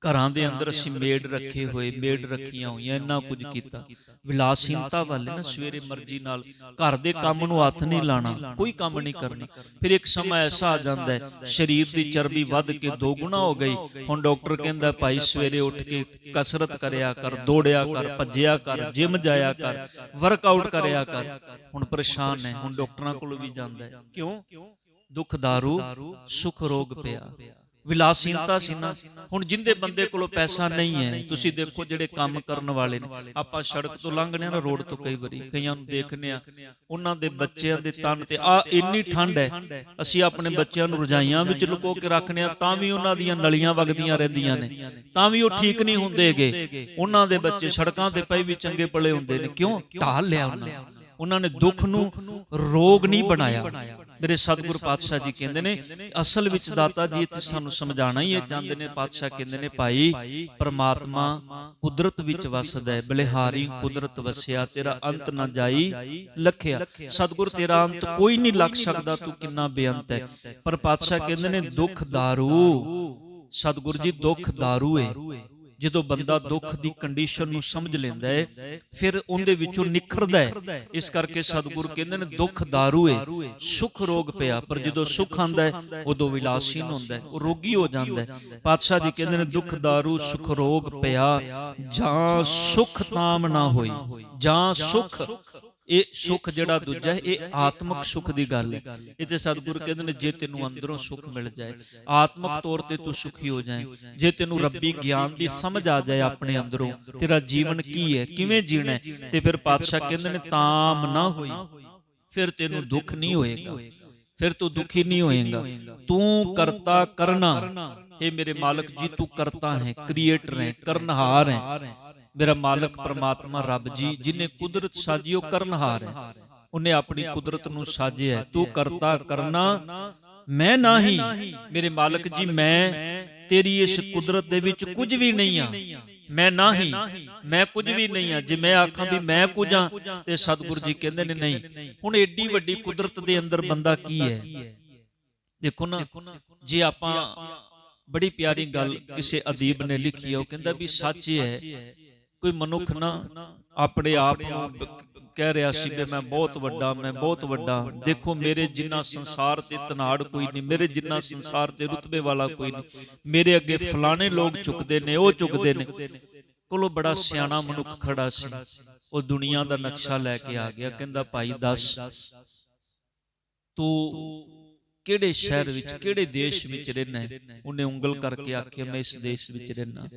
ਘਰਾਂ ਦੇ ਅੰਦਰ ਅਸੀਂ ਮੇਡ ਰੱਖੇ ਹੋਏ ਮੇਡ ਰੱਖੀਆਂ ਹੋਈਆਂ ਇੰਨਾ ਕੁਝ ਕੀਤਾ। ਵਿਲਾਸੀਨਤਾ ਵਾਲੇ ਨਾ ਸਵੇਰੇ ਮਰਜ਼ੀ ਨਾਲ ਘਰ ਦੇ ਕੰਮ ਨੂੰ ਹੱਥ ਨਹੀਂ ਲਾਣਾ ਕੋਈ ਕੰਮ ਨਹੀਂ ਕਰਨਾ। ਫਿਰ ਇੱਕ ਸਮਾਂ ਐਸਾ ਆ ਜਾਂਦਾ ਹੈ ਸਰੀਰ ਦੀ ਚਰਬੀ ਵੱਧ ਕੇ ਦੋ ਗੁਣਾ ਹੋ ਗਈ। ਹੁਣ ਡਾਕਟਰ ਕਹਿੰਦਾ ਭਾਈ ਸਵੇਰੇ ਉੱਠ ਕੇ ਕਸਰਤ ਕਰਿਆ ਕਰ ਦੌੜਿਆ ਕਰ ਭੱਜਿਆ ਕਰ ਜਿਮ ਜਾਇਆ ਕਰ ਵਰਕਆਊਟ ਕਰਿਆ ਕਰ। ਹੁਣ ਪਰੇਸ਼ਾਨ ਹੈ ਹੁਣ ਡਾਕਟਰਾਂ ਕੋਲ ਵੀ ਜਾਂਦਾ ਹੈ। ਕਿਉਂ? ਦੁੱਖ ਦਾਰੂ ਸੁਖ ਰੋਗ ਪਿਆ ਵਿਲਾਸੀਨਤਾ ਸੀ ਨਾ। ਹੁਣ ਜਿੰਦੇ ਬੰਦੇ ਕੋਲੋਂ ਪੈਸਾ ਨਹੀਂ ਹੈ, ਤੁਸੀਂ ਦੇਖੋ ਜਿਹੜੇ ਕੰਮ ਕਰਨ ਵਾਲੇ ਨੇ। ਆਪਾਂ ਸੜਕ ਤੋਂ ਲੰਘਨੇ ਆ ਨਾ, ਰੋਡ ਤੋਂ ਕਈ ਵਾਰੀ। ਕਈਆਂ ਨੂੰ ਦੇਖਨੇ ਆ ਉਹਨਾਂ ਦੇ ਬੱਚਿਆਂ ਦੇ ਤਨ ਤੇ ਆ ਇੰਨੀ ਠੰਡ ਹੈ, ਅਸੀਂ ਆਪਣੇ ਬੱਚਿਆਂ ਨੂੰ ਰਜਾਈਆਂ ਵਿੱਚ ਲੁਕੋ ਕੇ ਰੱਖਨੇ ਆ ਤਾਂ ਵੀ ਉਹਨਾਂ ਦੀਆਂ ਨਲੀਆਂ ਵਗਦੀਆਂ ਰਹਿੰਦੀਆਂ ਨੇ। ਤਾਂ ਵੀ ਉਹ ਠੀਕ ਨਹੀਂ ਹੁੰਦੇਗੇ। ਉਹਨਾਂ ਦੇ ਬੱਚੇ ਸੜਕਾਂ ਤੇ ਪਈ ਵੀ ਚੰਗੇ ਪਲੇ ਹੁੰਦੇ ਨੇ। ਕਿਉਂ? ਢਾਲ ਲਿਆ ਉਹਨਾਂ ਉਹਨਾਂ ਨੇ ਦੁੱਖ ਨੂੰ ਰੋਗ ਨਹੀਂ ਬਣਾਇਆ। ਮੇਰੇ ਸਤਿਗੁਰ ਪਾਤਸ਼ਾਹ ਜੀ ਕਹਿੰਦੇ ਨੇ ਅਸਲ ਵਿੱਚ ਦਾਤਾ ਜੀ ਇੱਥੇ ਸਾਨੂੰ ਸਮਝਾਣਾ ਹੀ ਇਹ ਚਾਹੁੰਦੇ ਨੇ ਪਾਤਸ਼ਾਹ ਕਹਿੰਦੇ ਨੇ ਭਾਈ ਪਰਮਾਤਮਾ ਕੁਦਰਤ ਵਿੱਚ ਵਸਦਾ ਹੈ ਬਲਿਹਾਰੀ ਕੁਦਰਤ ਵਸਿਆ ਤੇਰਾ ਅੰਤ ਨਾ ਜਾਈ ਲਖਿਆ। ਸਤਿਗੁਰ ਤੇਰਾ ਅੰਤ ਕੋਈ ਨਹੀਂ ਲੱਖ ਸਕਦਾ ਤੂੰ ਕਿੰਨਾ ਬੇਅੰਤ ਹੈ। ਪਰ ਪਾਤਸ਼ਾਹ ਕਹਿੰਦੇ ਨੇ ਦੁੱਖ ਦਾਰੂ। ਸਤਿਗੁਰ ਜੀ ਦੁੱਖ ਦਾਰੂ ਏ। ਜਦੋਂ ਬੰਦਾ ਦੁੱਖ ਦੀ ਕੰਡੀਸ਼ਨ ਨੂੰ ਸਮਝ ਲੈਂਦਾ ਹੈ ਫਿਰ ਉਹਦੇ ਵਿੱਚੋਂ ਨਿਖਰਦਾ ਹੈ ਇਸ ਕਰਕੇ ਸਤਿਗੁਰ ਕਹਿੰਦੇ ਨੇ ਦੁੱਖ दारू ਹੈ ਸੁਖ ਰੋਗ ਪਿਆ ਪਰ ਜਦੋਂ ਸੁਖ ਆਂਦਾ ਹੈ ਉਦੋਂ ਵਿਲਾਸੀਨ ਹੁੰਦਾ ਹੈ ਉਹ ਰੋਗੀ ਹੋ ਜਾਂਦਾ ਹੈ ਪਾਤਸ਼ਾਹ ਜੀ ਕਹਿੰਦੇ ਨੇ ਦੁੱਖ दारू ਸੁਖ ਰੋਗ ਪਿਆ ਜਾਂ ਸੁਖ ਨਾਮ ਨਾ ਹੋਈ ਜਾਂ ਸੁਖ ਇਹ ਸੁਖ ਜਿਹੜਾ ਦੂਜਾ ਹੈ ਇਹ ਆਤਮਿਕ ਸੁਖ ਦੀ ਗੱਲ ਹੈ। ਇੱਥੇ ਸਤਿਗੁਰੂ ਕਹਿੰਦੇ ਨੇ ਜੇ ਤੈਨੂੰ ਅੰਦਰੋਂ ਸੁਖ ਮਿਲ ਜਾਏ ਆਤਮਿਕ ਤੌਰ ਤੇ ਤੂੰ ਸੁਖੀ ਹੋ ਜਾਏ। ਜੇ ਤੈਨੂੰ ਰੱਬੀ ਗਿਆਨ ਦੀ ਸਮਝ ਆ ਜਾਏ ਆਪਣੇ ਅੰਦਰੋਂ ਤੇਰਾ ਜੀਵਨ ਕੀ ਹੈ? ਕਿਵੇਂ ਜੀਣਾ ਹੈ? ਤੇ ਫਿਰ ਪਾਤਸ਼ਾਹ ਕਹਿੰਦੇ ਨੇ ਤਾਮ ਨਾ ਹੋਈ ਫਿਰ ਤੈਨੂੰ ਦੁੱਖ ਨਹੀਂ ਹੋਏਗਾ। ਫਿਰ ਤੂੰ ਦੁਖੀ ਨਹੀਂ ਹੋਏਗਾ। ਤੂੰ ਕਰਤਾ ਕਰਨਾ। ਇਹ ਮੇਰੇ ਮਾਲਕ ਜੀ ਤੂੰ ਕਰਤਾ ਹੈ ਕ੍ਰੀਏਟਰ ਹੈ। ਕਰਨਹਾਰ ਹੈ। ਮੇਰਾ ਮਾਲਕ ਪਰਮਾਤਮਾ ਰੱਬ ਜੀ, ਜਿਨੇ ਕੁਦਰਤ ਸਾਜੀ, ਉਹ ਕਰਨਹਾਰ ਹੈ। ਉਹਨੇ ਆਪਣੀ ਕੁਦਰਤ ਨੂੰ ਸਾਜਿਆ ਤੂੰ ਕਰਤਾ ਕਰਨਾ, ਮੈਂ ਨਹੀਂ। ਮੇਰੇ ਮਾਲਕ ਜੀ, ਮੈਂ ਤੇਰੀ ਇਸ ਕੁਦਰਤ ਦੇ ਵਿੱਚ ਕੁਝ ਵੀ ਨਹੀਂ ਆ ਮੈਂ ਨਹੀਂ, ਮੈਂ ਕੁਝ ਵੀ ਨਹੀਂ ਆ ਜੇ ਮੈਂ ਆਖਾਂ ਵੀ ਮੈਂ ਕੁਝ ਆ ਤੇ ਸਤਿਗੁਰੂ ਜੀ ਕਹਿੰਦੇ ਨੇ ਨਹੀਂ। ਹੁਣ ਏਡੀ ਵੱਡੀ ਕੁਦਰਤ ਦੇ ਅੰਦਰ ਬੰਦਾ ਕੀ ਹੈ? ਦੇਖੋ ਨਾ, ਜੇ ਆਪਾਂ ਬੜੀ ਪਿਆਰੀ ਗੱਲ ਕਿਸੇ ਅਦੀਬ ਨੇ ਲਿਖੀ ਹੈ, ਉਹ ਕਹਿੰਦਾ ਵੀ ਸੱਚ ਹੈ ਕੋਈ ਮਨੁੱਖ ਨਾ ਆਪਣੇ ਆਪ ਨੂੰ ਕਹਿ ਰਿਹਾ ਸੀ ਵੀ ਮੈਂ ਬਹੁਤ ਵੱਡਾ, ਮੈਂ ਬਹੁਤ ਵੱਡਾ। ਦੇਖੋ, ਮੇਰੇ ਜਿੰਨਾ ਸੰਸਾਰ ਤੇ ਤਨਾੜ ਕੋਈ ਨਹੀਂ, ਮੇਰੇ ਜਿੰਨਾ ਸੰਸਾਰ ਤੇ ਰੁਤਬੇ ਵਾਲਾ ਕੋਈ ਨਹੀਂ। ਮੇਰੇ ਅੱਗੇ ਫਲਾਣੇ ਲੋਕ ਝੁਕਦੇ ਨੇ, ਉਹ ਝੁਕਦੇ ਨੇ। ਕੋਲੋਂ ਬੜਾ ਸਿਆਣਾ ਮਨੁੱਖ ਖੜਾ ਸੀ। ਉਹ ਦੁਨੀਆ ਦਾ ਨਕਸ਼ਾ ਲੈ ਕੇ ਆ ਗਿਆ, ਕਹਿੰਦਾ, ਭਾਈ, ਦੱਸ, ਤੂੰ ਕਿਹੜੇ ਸ਼ਹਿਰ ਵਿੱਚ, ਕਿਹੜੇ ਦੇਸ਼ ਵਿੱਚ ਰਹਿਣਾ ਉਹਨੇ ਉਂਗਲ ਕਰਕੇ ਆਖਿਆ, ਮੈਂ ਇਸ ਦੇਸ਼ ਵਿੱਚ ਰਹਿਣਾ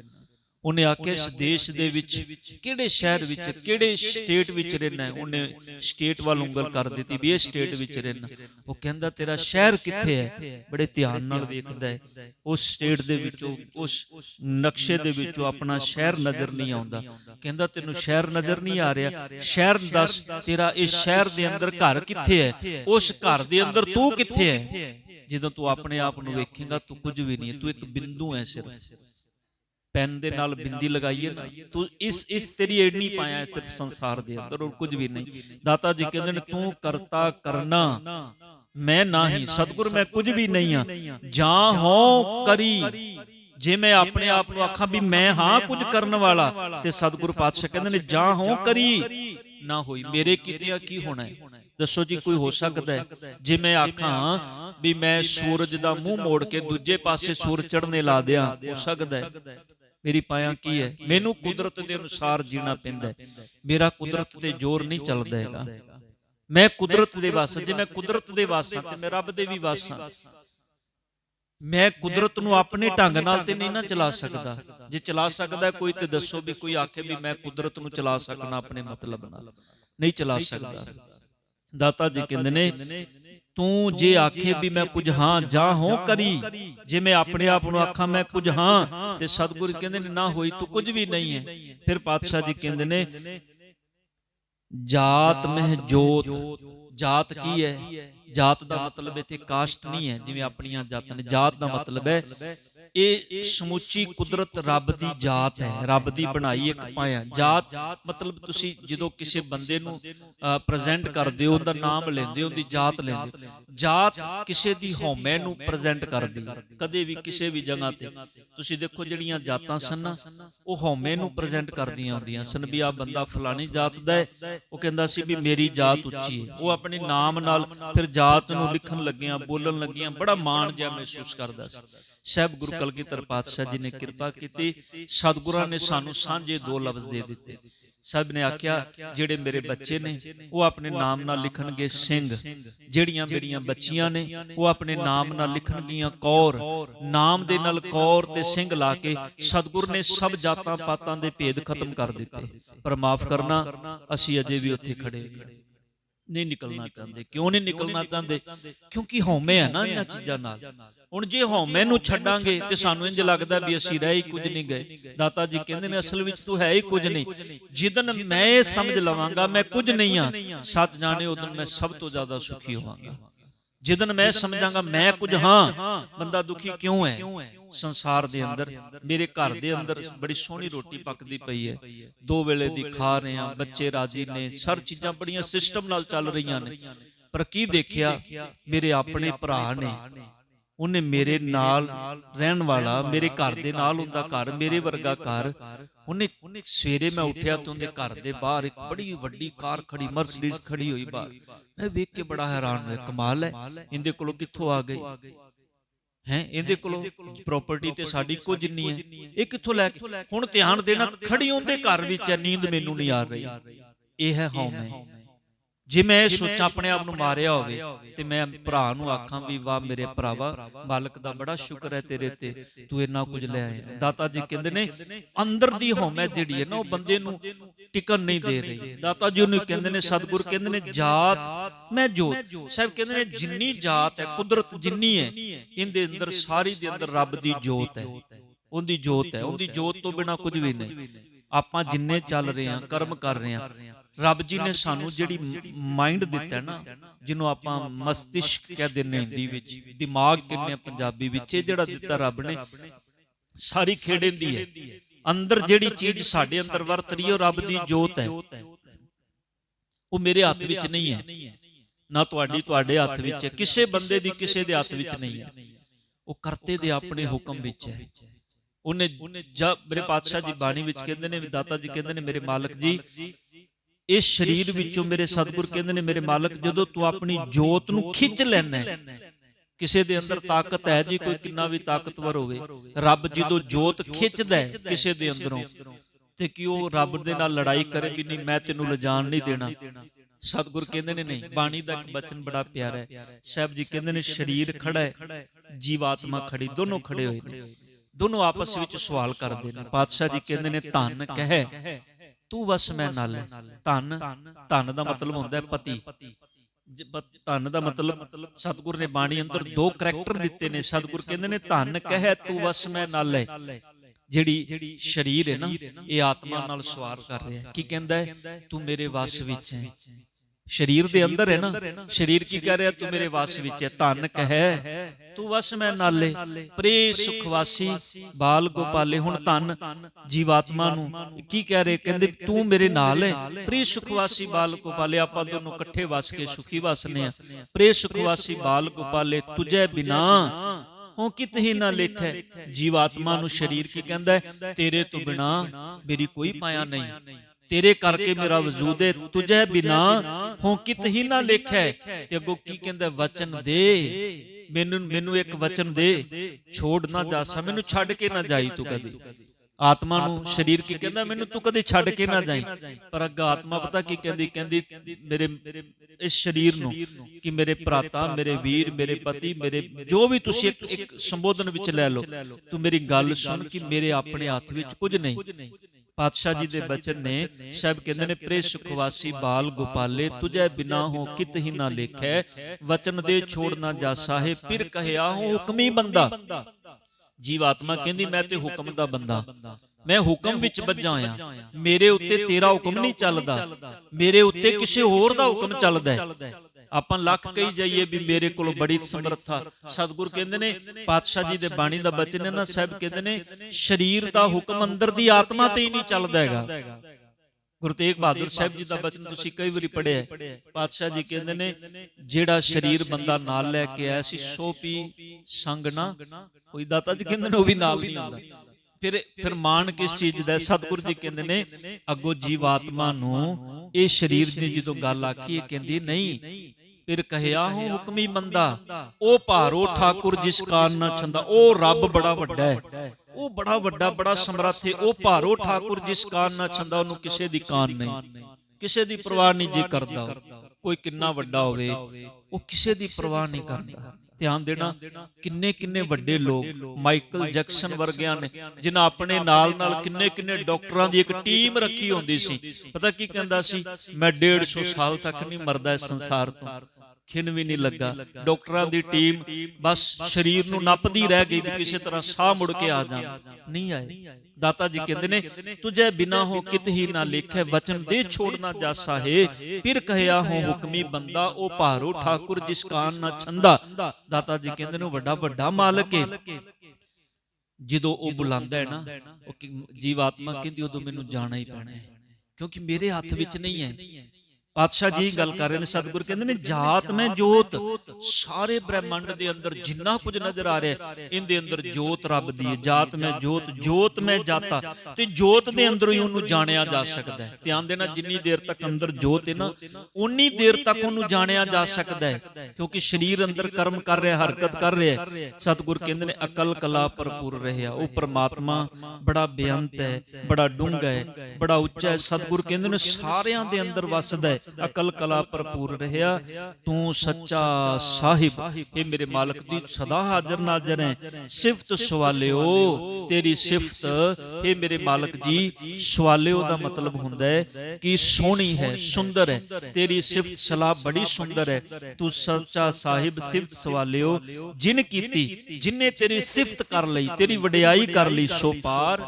ਉਹਨੇ ਆਖਿਆ ਇਸ ਦੇਸ਼ ਦੇ ਵਿੱਚ ਕਿਹੜੇ ਸ਼ਹਿਰ ਵਿੱਚ ਕਿਹੜੇ ਸਟੇਟ ਵਿੱਚ ਰਹਿਣਾ ਹੈ? ਉਹਨੇ ਸਟੇਟ ਵੱਲ ਉਂਗਲ ਕਰ ਦਿੱਤੀ ਵੀ ਇਹ ਸਟੇਟ ਵਿੱਚ ਰਹਿਣਾ ਉਹ ਕਹਿੰਦਾ ਤੇਰਾ ਸ਼ਹਿਰ ਕਿੱਥੇ ਹੈ? ਬੜੇ ਧਿਆਨ ਨਾਲ ਵੇਖਦਾ ਹੈ। ਉਸ ਸਟੇਟ ਦੇ ਵਿੱਚੋਂ ਉਸ ਨਕਸ਼ੇ ਦੇ ਵਿੱਚੋਂ ਆਪਣਾ ਸ਼ਹਿਰ ਨਜ਼ਰ ਨਹੀਂ ਆਉਂਦਾ। ਕਹਿੰਦਾ ਤੈਨੂੰ ਸ਼ਹਿਰ ਨਜ਼ਰ ਨਹੀਂ ਆ ਰਿਹਾ। ਸ਼ਹਿਰ ਦੱਸ ਤੇਰਾ ਇਸ ਸ਼ਹਿਰ ਦੇ ਅੰਦਰ ਘਰ ਕਿੱਥੇ ਹੈ? ਉਸ ਘਰ ਦੇ ਅੰਦਰ ਤੂੰ ਕਿੱਥੇ ਹੈ? ਜਦੋਂ ਤੂੰ ਆਪਣੇ ਆਪ ਨੂੰ ਵੇਖੇਂਗਾ ਤੂੰ ਕੁਝ ਵੀ ਨਹੀਂ ਤੂੰ ਇੱਕ ਬਿੰਦੂ ਹੈ ਸਿਰਫ ਪੈਨ ਦੇ ਨਾਲ ਬਿੰਦੀ ਲਗਾਈਏ ਨਾ ਤੂੰ ਇਸ ਇਸ ਤੇਰੀ ਏਡ ਨਹੀਂ ਪਾਇਆ ਹੈ ਸਿਰਫ ਸੰਸਾਰ ਦੇ ਅੰਦਰ ਹੋਰ ਕੁਝ ਵੀ ਨਹੀਂ। ਦਾਤਾ ਜੀ ਕਹਿੰਦੇ ਨੇ ਤੂੰ ਕਰਤਾ ਕਰਨਾ। ਮੈਂ ਨਹੀਂ ਸਤਿਗੁਰ ਮੈਂ ਕੁਝ ਵੀ ਨਹੀਂ ਆ ਜਾਂ ਹੋ ਕਰੀ। ਜੇ ਮੈਂ ਆਪਣੇ ਆਪ ਨੂੰ ਆਖਾਂ ਵੀ ਮੈਂ ਹਾਂ ਕੁਝ ਕਰਨ ਵਾਲਾ ਤੇ ਸਤਿਗੁਰ ਪਾਤਸ਼ਾਹ ਕਹਿੰਦੇ ਨੇ ਜਾਂ ਹੋ ਕਰੀ। ਨਾ ਹੋਈ। ਮੇਰੇ ਕੀਤਿਆਂ ਕੀ ਹੋਣਾ ਹੈ? ਦੱਸੋ ਜੀ ਕੋਈ ਹੋ ਸਕਦਾ ਹੈ? ਜੇ ਮੈਂ ਆਖਾਂ ਵੀ ਮੈਂ ਸੂਰਜ ਦਾ ਮੂੰਹ ਮੋੜ ਕੇ ਦੂਜੇ ਪਾਸੇ ਸੂਰਜ ਚੜ੍ਹਨੇ ਲਾ ਦਿਆਂ ਹੋ ਸਕਦਾ ਹੈ ਮੇਰੀ ਪਾਇਆ ਕੀ ਹੈ? ਮੈਨੂੰ ਕੁਦਰਤ ਦੇ ਅਨੁਸਾਰ ਜੀਣਾ ਪੈਂਦਾ ਹੈ। ਮੇਰਾ ਕੁਦਰਤ ਤੇ ਜ਼ੋਰ ਨਹੀਂ ਚੱਲਦਾ ਹੈਗਾ। ਮੈਂ ਕੁਦਰਤ ਦੇ ਵਾਸ ਜੇ ਮੈਂ ਕੁਦਰਤ ਦੇ ਵਾਸ ਹਾਂ ਤੇ ਮੈਂ ਰੱਬ ਦੇ ਵੀ ਵਾਸ। ਹਾਂ ਮੈਂ ਕੁਦਰਤ ਨੂੰ ਆਪਣੇ ਢੰਗ ਨਾਲ ਤੇ ਨਹੀਂ ਨਾ ਚਲਾ ਸਕਦਾ। ਜੇ ਚਲਾ ਸਕਦਾ ਕੋਈ ਤੇ ਦੱਸੋ ਵੀ ਕੋਈ ਆਖੇ ਵੀ ਮੈਂ ਕੁਦਰਤ ਨੂੰ ਚਲਾ ਸਕਣਾ ਆਪਣੇ ਮਤਲਬ ਨਾਲ। ਨਹੀਂ ਚਲਾ ਸਕਦਾ। ਦਾਤਾ ਜੀ ਕਹਿੰਦੇ ਨੇ ਤੂੰ ਜੇ ਆਖੇ ਵੀ ਮੈਂ ਕੁਝ ਹਾਂ ਜਾਂ ਹੋ ਕਰੀ ਜੇ ਮੈਂ ਆਪਣੇ ਆਪ ਨੂੰ ਆਖਾਂ ਮੈਂ ਕੁਝ ਹਾਂ ਤੇ ਸਤਿਗੁਰੂ ਕਹਿੰਦੇ ਨੇ ਨਾ ਹੋਈ ਤੂੰ ਕੁਝ ਵੀ ਨਹੀਂ ਹੈ। ਫਿਰ ਪਾਤਸ਼ਾਹ ਜੀ ਕਹਿੰਦੇ ਨੇ ਜਾਤ ਮਹਿ ਜੋਤ ਜਾਤ ਕੀ ਹੈ? ਜਾਤ ਦਾ ਮਤਲਬ ਇੱਥੇ ਕਾਸਟ ਨਹੀਂ ਹੈ ਜਿਵੇਂ ਆਪਣੀਆਂ ਜਾਤਾਂ ਨੇ। ਜਾਤ ਦਾ ਮਤਲਬ ਹੈ ਇਹ ਸਮੁੱਚੀ ਕੁਦਰਤ ਰੱਬ ਦੀ ਜਾਤ ਹੈ, ਰੱਬ ਦੀ ਬਣਾਈ ਇੱਕ ਪਾਇਆ ਜਾਤ ਮਤਲਬ ਤੁਸੀਂ ਜਦੋਂ ਕਿਸੇ ਬੰਦੇ ਨੂੰ ਪ੍ਰੈਜ਼ੈਂਟ ਕਰਦੇ ਹੋ, ਉਹਦਾ ਨਾਮ ਲੈਂਦੇ ਹੋ, ਉਹਦੀ ਜਾਤ ਲੈਂਦੇ ਜਾਤ ਕਿਸੇ ਦੀ ਹਉਮੈ ਨੂੰ ਪ੍ਰੈਜ਼ੈਂਟ ਕਰਦੀ ਕਦੇ ਵੀ ਕਿਸੇ ਵੀ ਜਗ੍ਹਾ ਤੇ। ਤੁਸੀਂ ਦੇਖੋ ਜਿਹੜੀਆਂ ਜਾਤਾਂ ਸਨ ਉਹ ਹਉਮੈ ਨੂੰ ਪ੍ਰੈਜ਼ੈਂਟ ਕਰਦੀਆਂ ਹੁੰਦੀਆਂ ਸਨ ਵੀ ਆ ਬੰਦਾ ਫਲਾਣੀ ਜਾਤ ਦਾ ਹੈ। ਉਹ ਕਹਿੰਦਾ ਸੀ ਵੀ ਮੇਰੀ ਜਾਤ ਉੱਚੀ ਹੈ। ਉਹ ਆਪਣੇ ਨਾਮ ਨਾਲ ਫਿਰ ਜਾਤ ਨੂੰ ਲਿਖਣ ਲੱਗਿਆਂ, ਬੋਲਣ ਲੱਗਿਆਂ ਬੜਾ ਮਾਣ ਜਿਹਾ ਮਹਿਸੂਸ ਕਰਦਾ ਸੀ। ਸਹਿਬ ਗੁਰੂ ਕਲਗੀਧਰ ਪਾਤਸ਼ਾਹ ਜੀ ਨੇ ਕਿਰਪਾ ਕੀਤੀ ਸਤਿਗੁਰਾਂ ਨੇ ਸਾਨੂੰ ਸਾਂਝੇ ਦੋ ਲਫ਼ਜ਼ ਦੇ ਦਿੱਤੇ। ਸਭ ਨੇ ਆਖਿਆ ਜਿਹੜੇ ਮੇਰੇ ਬੱਚੇ ਨੇ ਉਹ ਆਪਣੇ ਨਾਮ ਨਾਲ ਲਿਖਣਗੇ ਸਿੰਘ। ਜਿਹੜੀਆਂ ਮੇਰੀਆਂ ਬੱਚੀਆਂ ਨੇ ਉਹ ਆਪਣੇ ਨਾਮ ਨਾਲ ਲਿਖਣਗੀਆਂ ਕੌਰ। ਨਾਮ ਦੇ ਨਾਲ ਕੌਰ ਤੇ ਸਿੰਘ ਲਾ ਕੇ ਸਤਿਗੁਰ ਨੇ ਸਭ ਜਾਤਾਂ ਪਾਤਾਂ ਦੇ ਭੇਦ ਖਤਮ ਕਰ ਦਿੱਤੇ। ਪਰ ਮਾਫ ਕਰਨਾ ਅਸੀਂ ਅਜੇ ਵੀ ਉੱਥੇ ਖੜੇ ਨਹੀਂ ਨਿਕਲਣਾ ਚਾਹੁੰਦੇ। ਕਿਉਂ ਨਹੀਂ ਨਿਕਲਣਾ ਚਾਹੁੰਦੇ? ਕਿਉਂਕਿ ਹਉਮੈ ਹੈ ਨਾ ਇਹਨਾਂ ਚੀਜ਼ਾਂ ਨਾਲ ਹੁਣ ਜੇ ਹਉਮੈ ਨੂੰ ਛੱਡਾਂਗੇ ਤੇ ਸਾਨੂੰ ਇੰਜ ਲੱਗਦਾ ਵੀ ਅਸੀਂ ਰਹਿ ਹੀ ਕੁਝ ਨਹੀਂ ਗਏ। ਦਾਤਾ ਜੀ ਕਹਿੰਦੇ ਨੇ ਅਸਲ ਵਿੱਚ ਤੂੰ ਹੈ ਹੀ ਕੁਝ ਨਹੀਂ। ਜਿੱਦਨ ਮੈਂ ਇਹ ਸਮਝ ਲਵਾਂਗਾ ਮੈਂ ਕੁਝ ਨਹੀਂ ਆ ਸੱਚ ਜਾਣੇ ਉਦੋਂ ਮੈਂ ਸਭ ਤੋਂ ਜ਼ਿਆਦਾ ਸੁਖੀ ਹੋਵਾਂਗਾ। ਜਿੱਦਨ ਮੈਂ ਸਮਝਾਂਗਾ ਮੈਂ ਕੁਝ ਹਾਂ ਬੰਦਾ ਦੁਖੀ ਕਿਉਂ ਹੈ? ਸੰਸਾਰ ਦੇ ਅੰਦਰ ਮੇਰੇ ਘਰ ਦੇ ਅੰਦਰ ਬੜੀ ਸੋਹਣੀ ਰੋਟੀ ਪੱਕਦੀ ਪਈ ਹੈ। ਦੋ ਵੇਲੇ ਦੀ ਖਾ ਰਹੇ ਆ ਬੱਚੇ ਰਾਜੀ ਨੇ ਸਰ ਚੀਜ਼ਾਂ ਬੜੀਆਂ ਸਿਸਟਮ ਨਾਲ ਚੱਲ ਰਹੀਆਂ ਨੇ ਪਰ ਕੀ ਦੇਖਿਆ ਮੇਰੇ ਆਪਣੇ ਭਰਾ ਨੇ ਉਹਨੇ ਮੇਰੇ ਨਾਲ ਰਹਿਣ ਵਾਲਾ ਮੇਰੇ ਘਰ ਦੇ ਨਾਲ ਹੁੰਦਾ ਘਰ ਮੇਰੇ ਵਰਗਾ ਘਰ। ਉਹਨੇ ਸਵੇਰੇ ਮੈਂ ਉੱਠਿਆ ਤੇ ਉਹਦੇ ਘਰ ਦੇ ਬਾਹਰ ਇੱਕ ਬੜੀ ਵੱਡੀ ਕਾਰ ਖੜੀ ਮਰਸੀਡੀਜ਼ ਖੜੀ ਹੋਈ ਬਾਹਰ। ਮੈਂ ਵੇਖ ਕੇ ਬੜਾ ਹੈਰਾਨ ਹੋਇਆ ਕਮਾਲ ਹੈ। ਇਹਦੇ ਕੋਲੋਂ ਕਿੱਥੋਂ ਆ ਗਈ ਹੈ? ਇਹਦੇ ਕੋਲੋਂ ਪ੍ਰਾਪਰਟੀ ਤੇ ਸਾਡੀ ਕੁਝ ਨਹੀਂ ਹੈ। ਇਹ ਕਿੱਥੋਂ ਲੈ ਕੇ? ਹੁਣ ਧਿਆਨ ਦੇਣਾ ਖੜੀ ਉਹਦੇ ਘਰ ਵਿੱਚ ਹੈ ਨੀਂਦ ਮੈਨੂੰ ਨਹੀਂ ਆ ਰਹੀ। ਇਹ ਹੈ ਹਉਮੈ। ਜੇ ਮੈਂ ਇਹ ਸੋਚਾਂ ਆਪਣੇ ਆਪ ਨੂੰ ਮਾਰਿਆ ਹੋਵੇ ਤੇ ਮੈਂ ਭਰਾ ਨੂੰ ਆਖਾਂ ਵੀ ਵਾਹ ਮੇਰੇ ਭਰਾਵਾ ਮਾਲਕ ਦਾ ਬੜਾ ਸ਼ੁਕਰ ਹੈ ਤੇਰੇ ਤੇ। ਤੂੰ। ਇੰਨਾ ਕੁਝ ਲੈ ਆਇਆ। ਦਾਤਾ ਜੀ ਕਹਿੰਦੇ ਨੇ ਅੰਦਰ ਦੀ ਹਉਮੈ ਜਿਹੜੀ ਹੈ ਨਾ ਉਹ ਬੰਦੇ ਨੂੰ ਟਿਕਣ ਨਹੀਂ ਦੇ ਰਹੀ। ਦਾਤਾ ਜੀ ਉਹਨੂੰ ਕਹਿੰਦੇ ਨੇ ਸਤਿਗੁਰ ਕਹਿੰਦੇ ਨੇ ਜਾਤ ਮੈਂ ਜੋਤ। ਸਾਹਿਬ ਕਹਿੰਦੇ ਨੇ ਜਿੰਨੀ ਜਾਤ ਹੈ ਕੁਦਰਤ ਜਿੰਨੀ ਹੈ ਇਹਦੇ ਅੰਦਰ ਸਾਰੀ ਦੇ ਅੰਦਰ ਰੱਬ ਦੀ ਜੋਤ ਹੈ। ਉਹਦੀ ਜੋਤ ਹੈ ਉਹਦੀ ਜੋਤ ਤੋਂ ਬਿਨਾ ਕੁਝ ਵੀ ਨਹੀਂ ਆਪਾਂ ਜਿੰਨੇ ਚੱਲ ਰਹੇ ਹਾਂ ਕਰਮ ਕਰ ਰਹੇ ਹਾਂ ਰੱਬ ਜੀ ਨੇ ਸਾਨੂੰ ਜਿਹੜੀ ਮਾਈਂਡ ਦਿੱਤਾ ਨਾ ਜਿਹਨੂੰ ਆਪਾਂ ਮਸਤਿਸ਼ਕ ਕਹਿ ਦਿੰਨੇ ਹਿੰਦੀ ਵਿੱਚ। ਦਿਮਾਗ ਕਹਿੰਦੇ ਪੰਜਾਬੀ ਵਿੱਚ ਇਹ ਜਿਹੜਾ ਦਿੱਤਾ ਰੱਬ ਨੇ ਸਾਰੀ ਖੇਡੇਂਦੀ ਹੈ। ਅੰਦਰ ਜਿਹੜੀ ਚੀਜ਼ ਸਾਡੇ ਅੰਦਰ ਵਰਤ ਰਹੀ ਹੈ ਉਹ ਰੱਬ ਦੀ ਜੋਤ ਹੈ। ਉਹ ਮੇਰੇ ਹੱਥ ਵਿੱਚ ਨਹੀਂ ਹੈ। ਨਾ ਤੁਹਾਡੀ ਤੁਹਾਡੇ ਹੱਥ ਵਿੱਚ ਹੈ। ਕਿਸੇ ਬੰਦੇ ਦੀ ਕਿਸੇ ਦੇ ਹੱਥ ਵਿੱਚ ਨਹੀਂ ਹੈ। ਉਹ ਕਰਤੇ ਦੇ ਆਪਣੇ ਹੁਕਮ ਵਿੱਚ ਹੈ। ਉਹਨੇ ਮੇਰੇ ਪਾਤਸ਼ਾਹ ਜੀ ਬਾਣੀ ਵਿੱਚ ਕਹਿੰਦੇ ਨੇ ਦਾਤਾ ਜੀ ਕਹਿੰਦੇ ਨੇ ਮੇਰੇ ਮਾਲਕ ਜੀ ਇਸ ਸਰੀਰ ਵਿੱਚੋਂ ਮੇਰੇ ਸਤਿਗੁਰ ਕਹਿੰਦੇ ਨੇ, ਮੇਰੇ ਮਾਲਕ, ਜਦੋਂ ਤੂੰ ਆਪਣੀ ਜੋਤ ਨੂੰ ਖਿੱਚ ਲੈਣਾ ਕਿਸੇ ਦੇ ਅੰਦਰ ਤਾਕਤ ਹੈ ਜੀ, ਕੋਈ ਕਿੰਨਾ ਵੀ ਤਾਕਤਵਰ ਹੋਵੇ, ਰੱਬ ਜਦੋਂ ਜੋਤ ਖਿੱਚਦਾ ਹੈ ਕਿਸੇ ਦੇ ਅੰਦਰੋਂ, ਤੇ ਕਿ ਉਹ ਰੱਬ ਦੇ ਨਾਲ ਲੜਾਈ ਕਰੇ ਵੀ ਨਹੀਂ, ਮੈਂ ਤੈਨੂੰ ਲਿਜਾਣ ਨਹੀਂ ਦੇਣਾ। ਸਤਿਗੁਰ ਕਹਿੰਦੇ ਨੇ, ਨਹੀਂ, ਬਾਣੀ ਦਾ ਇੱਕ ਬਚਨ ਬੜਾ ਪਿਆਰਾ ਹੈ। ਸਾਹਿਬ ਜੀ ਕਹਿੰਦੇ ਨੇ, ਸਰੀਰ ਖੜਾ ਹੈ, ਜੀਵਾਤਮਾ ਖੜੀ, ਦੋਨੋਂ ਖੜੇ ਹੋਏ ਨੇ। ਦੋਨੋਂ ਆਪਸ ਵਿੱਚ ਸਵਾਲ ਕਰਦੇ ਨੇ। ਪਾਤਸ਼ਾਹ ਜੀ ਕਹਿੰਦੇ ਨੇ, ਧੰਨ ਕਹੇ ਤੂੰ ਵਸ ਮੈਂ ਨਾਲ। ਧਨ ਧਨ ਦਾ ਮਤਲਬ ਹੁੰਦਾ ਹੈ ਪਤੀ। ਧਨ ਦਾ ਮਤਲਬ ਸਤਿਗੁਰ ਨੇ ਬਾਣੀ ਅੰਦਰ ਦੋ ਕਰੈਕਟਰ ਦਿੱਤੇ ਨੇ। ਸਤਿਗੁਰ ਕਹਿੰਦੇ ਨੇ ਧਨ ਕਹੇ ਤੂੰ ਵਸ ਮੈਂ ਨਾਲ ਹੈ। ਜਿਹੜੀ ਸਰੀਰ ਹੈ ਨਾ ਇਹ ਆਤਮਾ ਨਾਲ ਸਵਾਰ ਕਰ ਰਿਹਾ ਕੀ ਕਹਿੰਦਾ ਹੈ? ਤੂੰ ਮੇਰੇ ਵਸ ਵਿੱਚ ਹੈ। ਸਰੀਰ ਦੇ ਅੰਦਰ ਹੈ ਨਾ। ਸਰੀਰ ਕੀ ਕਹਿ ਰਿਹਾ ਤੂੰ ਮੇਰੇ ਵਸ ਵਿੱਚ ਹੈ ਧਨ ਕਹੈ ਤੂੰ ਵਸ ਮੈਂ ਨਾਲੇ। ਪ੍ਰੇ ਸੁਖਵਾਸੀ ਬਾਲ ਗੋਪਾਲੇ ਹੁਣ ਧਨ ਜੀਵਾਤਮਾ ਨੂੰ। ਕੀ ਕਹਿ ਰਹੇ? ਕਹਿੰਦੇ ਤੂੰ ਮੇਰੇ ਨਾਲ। ਹੈ ਪ੍ਰੇ ਸੁਖਵਾਸੀ ਬਾਲ ਗੋਪਾਲੇ ਆਪਾਂ ਦੋਨੋਂ ਇਕੱਠੇ ਵਸ ਕੇ ਸੁਖੀ ਵਸਨੇ ਆ ਪ੍ਰੇ ਸੁਖਵਾਸੀ ਬਾਲ ਗੋਪਾਲੇ ਤੁਝੇ ਬਿਨਾ। ਹੋ ਕਿਤ ਹੀ ਨਾ ਲਿਖੈ। ਜੀਵਾਤਮਾ ਨੂੰ ਸਰੀਰ ਕੀ ਕਹਿੰਦਾ ਤੇਰੇ ਤੋਂ ਬਿਨਾ ਮੇਰੀ ਕੋਈ ਪਾਇਆ ਨਹੀਂ। ਤੇਰੇ ਕਰਕੇ ਮੇਰਾ ਵਜੂਦ ਹੈ, ਤੁਝੇ ਬਿਨਾ ਹੋ ਕਿਤ ਹੀ ਨਾ ਲਿਖੈ। ਤੇ ਅੱਗੋਂ ਕੀ ਕਹਿੰਦਾ, ਵਚਨ ਦੇ। ਮੈਨੂੰ ਮੈਨੂੰ ਇੱਕ ਵਚਨ ਦੇ। ਛੋੜ ਨਾ ਜਾਸਾ, ਮੈਨੂੰ ਛੱਡ ਕੇ ਨਾ ਜਾਈ ਤੂੰ ਕਦੇ। ਆਤਮਾ ਨੂੰ ਸਰੀਰ ਕੀ ਕਹਿੰਦਾ ਮੈਨੂੰ ਤੂੰ ਕਦੇ ਛੱਡ ਕੇ ਨਾ ਜਾਈ। ਪਰ ਅੱਗਾ ਆਤਮਾ ਪਤਾ ਕੀ ਕਹਿੰਦੀ ਕਹਿੰਦੀ ਮੇਰੇ ਇਸ ਸਰੀਰ ਨੂੰ ਕਿ ਮੇਰੇ ਭਰਾਤਾ ਮੇਰੇ ਵੀਰ ਮੇਰੇ ਪਤੀ ਮੇਰੇ ਜੋ ਵੀ ਤੁਸੀਂ ਇੱਕ ਇੱਕ ਸੰਬੋਧਨ ਵਿੱਚ ਲੈ ਲਓ ਤੂੰ ਮੇਰੀ ਗੱਲ ਸੁਣ ਕਿ ਮੇਰੇ ਆਪਣੇ ਹੱਥ ਵਿੱਚ ਕੁਝ ਨਹੀਂ। ਪਾਤਸ਼ਾਹ ਜੀ ਦੇ ਬਚਨ ਨੇ ਸਭ ਕਹਿੰਦੇ ਨੇ ਪ੍ਰੇ ਸੁਖਵਾਸੀ ਬਾਲ ਗੋਪਾਲੇ ਤੁਝੇ ਬਿਨਾ ਹੋ ਕਿਤ ਹੀ ਨਾ ਲੇਖੈ। ਵਚਨ ਦੇ ਛੋੜ ਨਾ ਜਾ ਸਾਹਿਬ ਫਿਰ ਕਹਿਆ ਹੋ ਹੁਕਮੀ ਬੰਦਾ। ਜੀਵਾਤਮਾ ਕਹਿੰਦੀ ਮੈਂ ਤੇ ਹੁਕਮ ਦਾ ਬੰਦਾ। ਮੈਂ ਹੁਕਮ ਵਿੱਚ ਵੱਜਾ ਆ। ਮੇਰੇ ਉੱਤੇ ਤੇਰਾ ਹੁਕਮ ਨਹੀਂ ਚੱਲਦਾ। ਮੇਰੇ ਉੱਤੇ ਕਿਸੇ ਹੋਰ ਦਾ ਹੁਕਮ ਚੱਲਦਾ ਆਪਾਂ ਲੱਖ ਕਹੀ ਜਾਈਏ ਵੀ ਮੇਰੇ ਕੋਲ ਬੜੀ ਸਮਰੱਥਾ। ਸਤਿਗੁਰ ਕਹਿੰਦੇ ਨੇ ਪਾਤਸ਼ਾਹ ਜੀ ਦੇ ਬਾਣੀ ਦਾ ਬਚਨ ਹੈ ਨਾ ਸਾਹਿਬ ਕਹਿੰਦੇ ਨੇ ਸਰੀਰ ਦਾ ਹੁਕਮ ਅੰਦਰ ਦੀ ਆਤਮਾ ਤੇ ਹੀ ਨਹੀਂ ਚੱਲਦਾ ਹੈਗਾ। ਗੁਰੂ ਤੇਗ ਬਹਾਦਰ ਸਾਹਿਬ ਜੀ ਦਾ ਬਚਨ ਤੁਸੀਂ ਕਈ ਵਾਰੀ ਪੜ੍ਹਿਆ ਹੈ। ਪਾਤਸ਼ਾਹ ਜੀ ਕਹਿੰਦੇ ਨੇ, ਜਿਹੜਾ ਸਰੀਰ ਬੰਦਾ ਨਾਲ ਲੈ ਕੇ ਆਇਆ ਸੀ, ਸੋ ਪੀ ਸੰਗ ਨਾ ਕੋਈ ਦਾਤਾ ਜੀ ਕਹਿੰਦੇ ਨੇ, ਉਹ ਵੀ ਨਾਲ ਨਹੀਂ ਹੁੰਦਾ ਫਿਰ ਫਿਰ ਮਾਣ ਕਿਸ ਚੀਜ਼ ਦਾ ਹੈ? ਸਤਿਗੁਰੂ ਜੀ ਕਹਿੰਦੇ ਨੇ, ਅੱਗੋ ਜੀਵਾਤਮਾ ਨੂੰ ਇਹ ਸਰੀਰ ਦੀ ਜਦੋਂ ਗੱਲ ਆਖੀ, ਇਹ ਕਹਿੰਦੀ, ਨਹੀਂ, ਫਿਰ ਕਹਿਆ ਹੂੰ ਹੁਕਮੀ ਮੰਦਾ ਉਹ ਭਾਰੋ ਠਾਕੁਰ ਜਿਸ ਕਾਨ ਨਾ ਛੰਦਾ, ਉਹ ਰੱਬ ਬੜਾ ਵੱਡਾ ਹੈ ਉਹ ਬੜਾ ਵੱਡਾ, ਬੜਾ ਸਮਰੱਥ ਹੈ ਉਹ ਭਾਰੋ ਠਾਕੁਰ ਜਿਸ ਕਾਨ ਨਾ ਛੰਦਾ, ਉਹਨੂੰ ਕਿਸੇ ਦੀ ਕਾਨ ਨਹੀਂ, ਕਿਸੇ ਦੀ ਪਰਵਾਹ ਨਹੀਂ ਜੇ ਕਰਦਾ ਕੋਈ ਕਿੰਨਾ ਵੱਡਾ ਹੋਵੇ, ਉਹ ਕਿਸੇ ਦੀ ਪਰਵਾਹ ਨਹੀਂ ਕਰਦਾ। ਧਿਆਨ ਦੇਣਾ, ਕਿੰਨੇ ਕਿੰਨੇ ਵੱਡੇ ਲੋਕ ਮਾਈਕਲ ਜੈਕਸਨ ਵਰਗਿਆਂ ਨੇ, ਜਿਨ੍ਹਾਂ ਆਪਣੇ ਨਾਲ ਨਾਲ ਕਿੰਨੇ ਕਿੰਨੇ ਡਾਕਟਰਾਂ ਦੀ ਇੱਕ ਟੀਮ ਰੱਖੀ ਹੁੰਦੀ ਸੀ। ਪਤਾ ਕੀ ਕਹਿੰਦਾ ਸੀ? ਮੈਂ 150 ਸਾਲ ਤੱਕ ਨਹੀਂ ਮਰਦਾ ਇਸ ਸੰਸਾਰ ਤੋਂ। ਖਿਨ ਵੀ ਨਹੀਂ ਲੱਗਾ। ਡਾਕਟਰਾਂ ਦੀ ਟੀਮ ਬਸ ਸਰੀਰ ਨੂੰ ਨੱਪਦੀ ਰਹਿ ਗਈ ਵੀ ਕਿਸੇ ਤਰ੍ਹਾਂ ਸਾਹ ਮੁੜ ਕੇ ਆ ਜਾਣ ਨਹੀਂ ਆਏ। ਦਾਤਾ ਜੀ ਕਹਿੰਦੇ ਨੇ ਤੁਝੇ ਬਿਨਾ ਹੋ ਕਿਤ ਹੀ ਨਾ ਲਿਖੇ ਵਚਨ ਦੇ ਛੋੜਨਾ ਜਾਸਾ ਹੈ। ਫਿਰ ਕਹਿਆ ਹੋ ਹੁਕਮੀ ਬੰਦਾ ਉਹ ਭਾਰੋ ਠਾਕੁਰ ਜਿਸ ਕਾਨ ਨਾ ਛੰਦਾ। ਦਾਤਾ ਜੀ ਕਹਿੰਦੇ ਨੇ ਵੱਡਾ ਵੱਡਾ ਮਾਲਕ ਹੈ ਜਦੋਂ ਉਹ ਬੁਲਾਉਂਦਾ ਹੈ ਨਾ ਉਹ ਜੀਵਾਤਮਾ ਕਹਿੰਦੀ ਉਦੋਂ ਮੈਨੂੰ ਜਾਣਾ ਹੀ ਪੈਣਾ ਹੈ। ਕਿਉਂਕਿ ਮੇਰੇ ਹੱਥ ਵਿੱਚ ਨਹੀਂ ਹੈ। ਪਾਤਸ਼ਾਹ ਜੀ ਗੱਲ ਕਰ ਰਹੇ ਨੇ ਸਤਿਗੁਰ ਕਹਿੰਦੇ ਨੇ ਜਾਤ ਮੈਂ ਜੋਤ ਸਾਰੇ ਬ੍ਰਹਿਮੰਡ ਦੇ ਅੰਦਰ ਜਿੰਨਾ ਕੁਝ ਨਜ਼ਰ ਆ ਰਿਹਾ ਇਹਦੇ ਅੰਦਰ ਜੋਤ ਰੱਬ ਦੀ ਹੈ ਜਾਤ ਮੈਂ ਜੋਤ ਜੋਤ ਮੈਂ ਜਾਤਾ। ਤੇ ਜੋਤ ਦੇ ਅੰਦਰੋਂ ਹੀ ਉਹਨੂੰ ਜਾਣਿਆ ਜਾ ਸਕਦਾ ਹੈ। ਧਿਆਨ ਦੇਣਾ ਜਿੰਨੀ ਦੇਰ ਤੱਕ ਅੰਦਰ ਜੋਤ ਹੈ ਨਾ ਉਨੀ ਦੇਰ ਤੱਕ ਉਹਨੂੰ ਜਾਣਿਆ ਜਾ ਸਕਦਾ ਹੈ ਕਿਉਂਕਿ ਸਰੀਰ ਅੰਦਰ ਕਰਮ ਕਰ ਰਿਹਾ ਹਰਕਤ ਕਰ ਰਿਹਾ ਸਤਿਗੁਰ ਕਹਿੰਦੇ ਨੇ ਅਕਲ ਕਲਾ ਭਰਪੂਰ ਰਹਿਆ ਉਹ ਪ੍ਰਮਾਤਮਾ ਬੜਾ ਬੇਅੰਤ ਹੈ ਬੜਾ ਡੂੰਘਾ ਹੈ ਬੜਾ ਉੱਚਾ ਹੈ। ਸਤਿਗੁਰ ਕਹਿੰਦੇ ਨੇ ਸਾਰਿਆਂ ਦੇ ਅੰਦਰ ਵਸਦਾ ਹੈ। ਅਕਲ ਕਲਾ ਭਰਪੂਰ ਰਹਿਆ ਤੂੰ ਸੱਚਾ ਸਾਹਿਬ। ਇਹ ਮੇਰੇ ਮਾਲਕ ਦੀ ਸਦਾ ਹਾਜ਼ਰ ਨਾਜ਼ਰ ਹੈ। ਸਿਫਤ ਸਵਾਲਿਓ, ਤੇਰੀ ਸਿਫਤ। ਇਹ ਮੇਰੇ ਮਾਲਕ ਜੀ, ਸਵਾਲਿਓ ਦਾ ਮਤਲਬ ਹੁੰਦਾ ਹੈ ਕਿ ਸੋਹਣੀ ਹੈ, ਸੁੰਦਰ ਹੈ। ਤੇਰੀ ਸਿਫਤ ਸਲਾਹ ਬੜੀ ਸੁੰਦਰ ਹੈ। ਤੂੰ ਸੱਚਾ ਸਾਹਿਬ, ਸਿਫਤ ਸਵਾਲਿਓ। ਜਿਨ ਕੀਤੀ, ਜਿਨੇ ਤੇਰੀ ਸਿਫਤ ਕਰ ਲਈ, ਤੇਰੀ ਵਡਿਆਈ ਕਰ ਲਈ, ਸੋ ਪਾਰ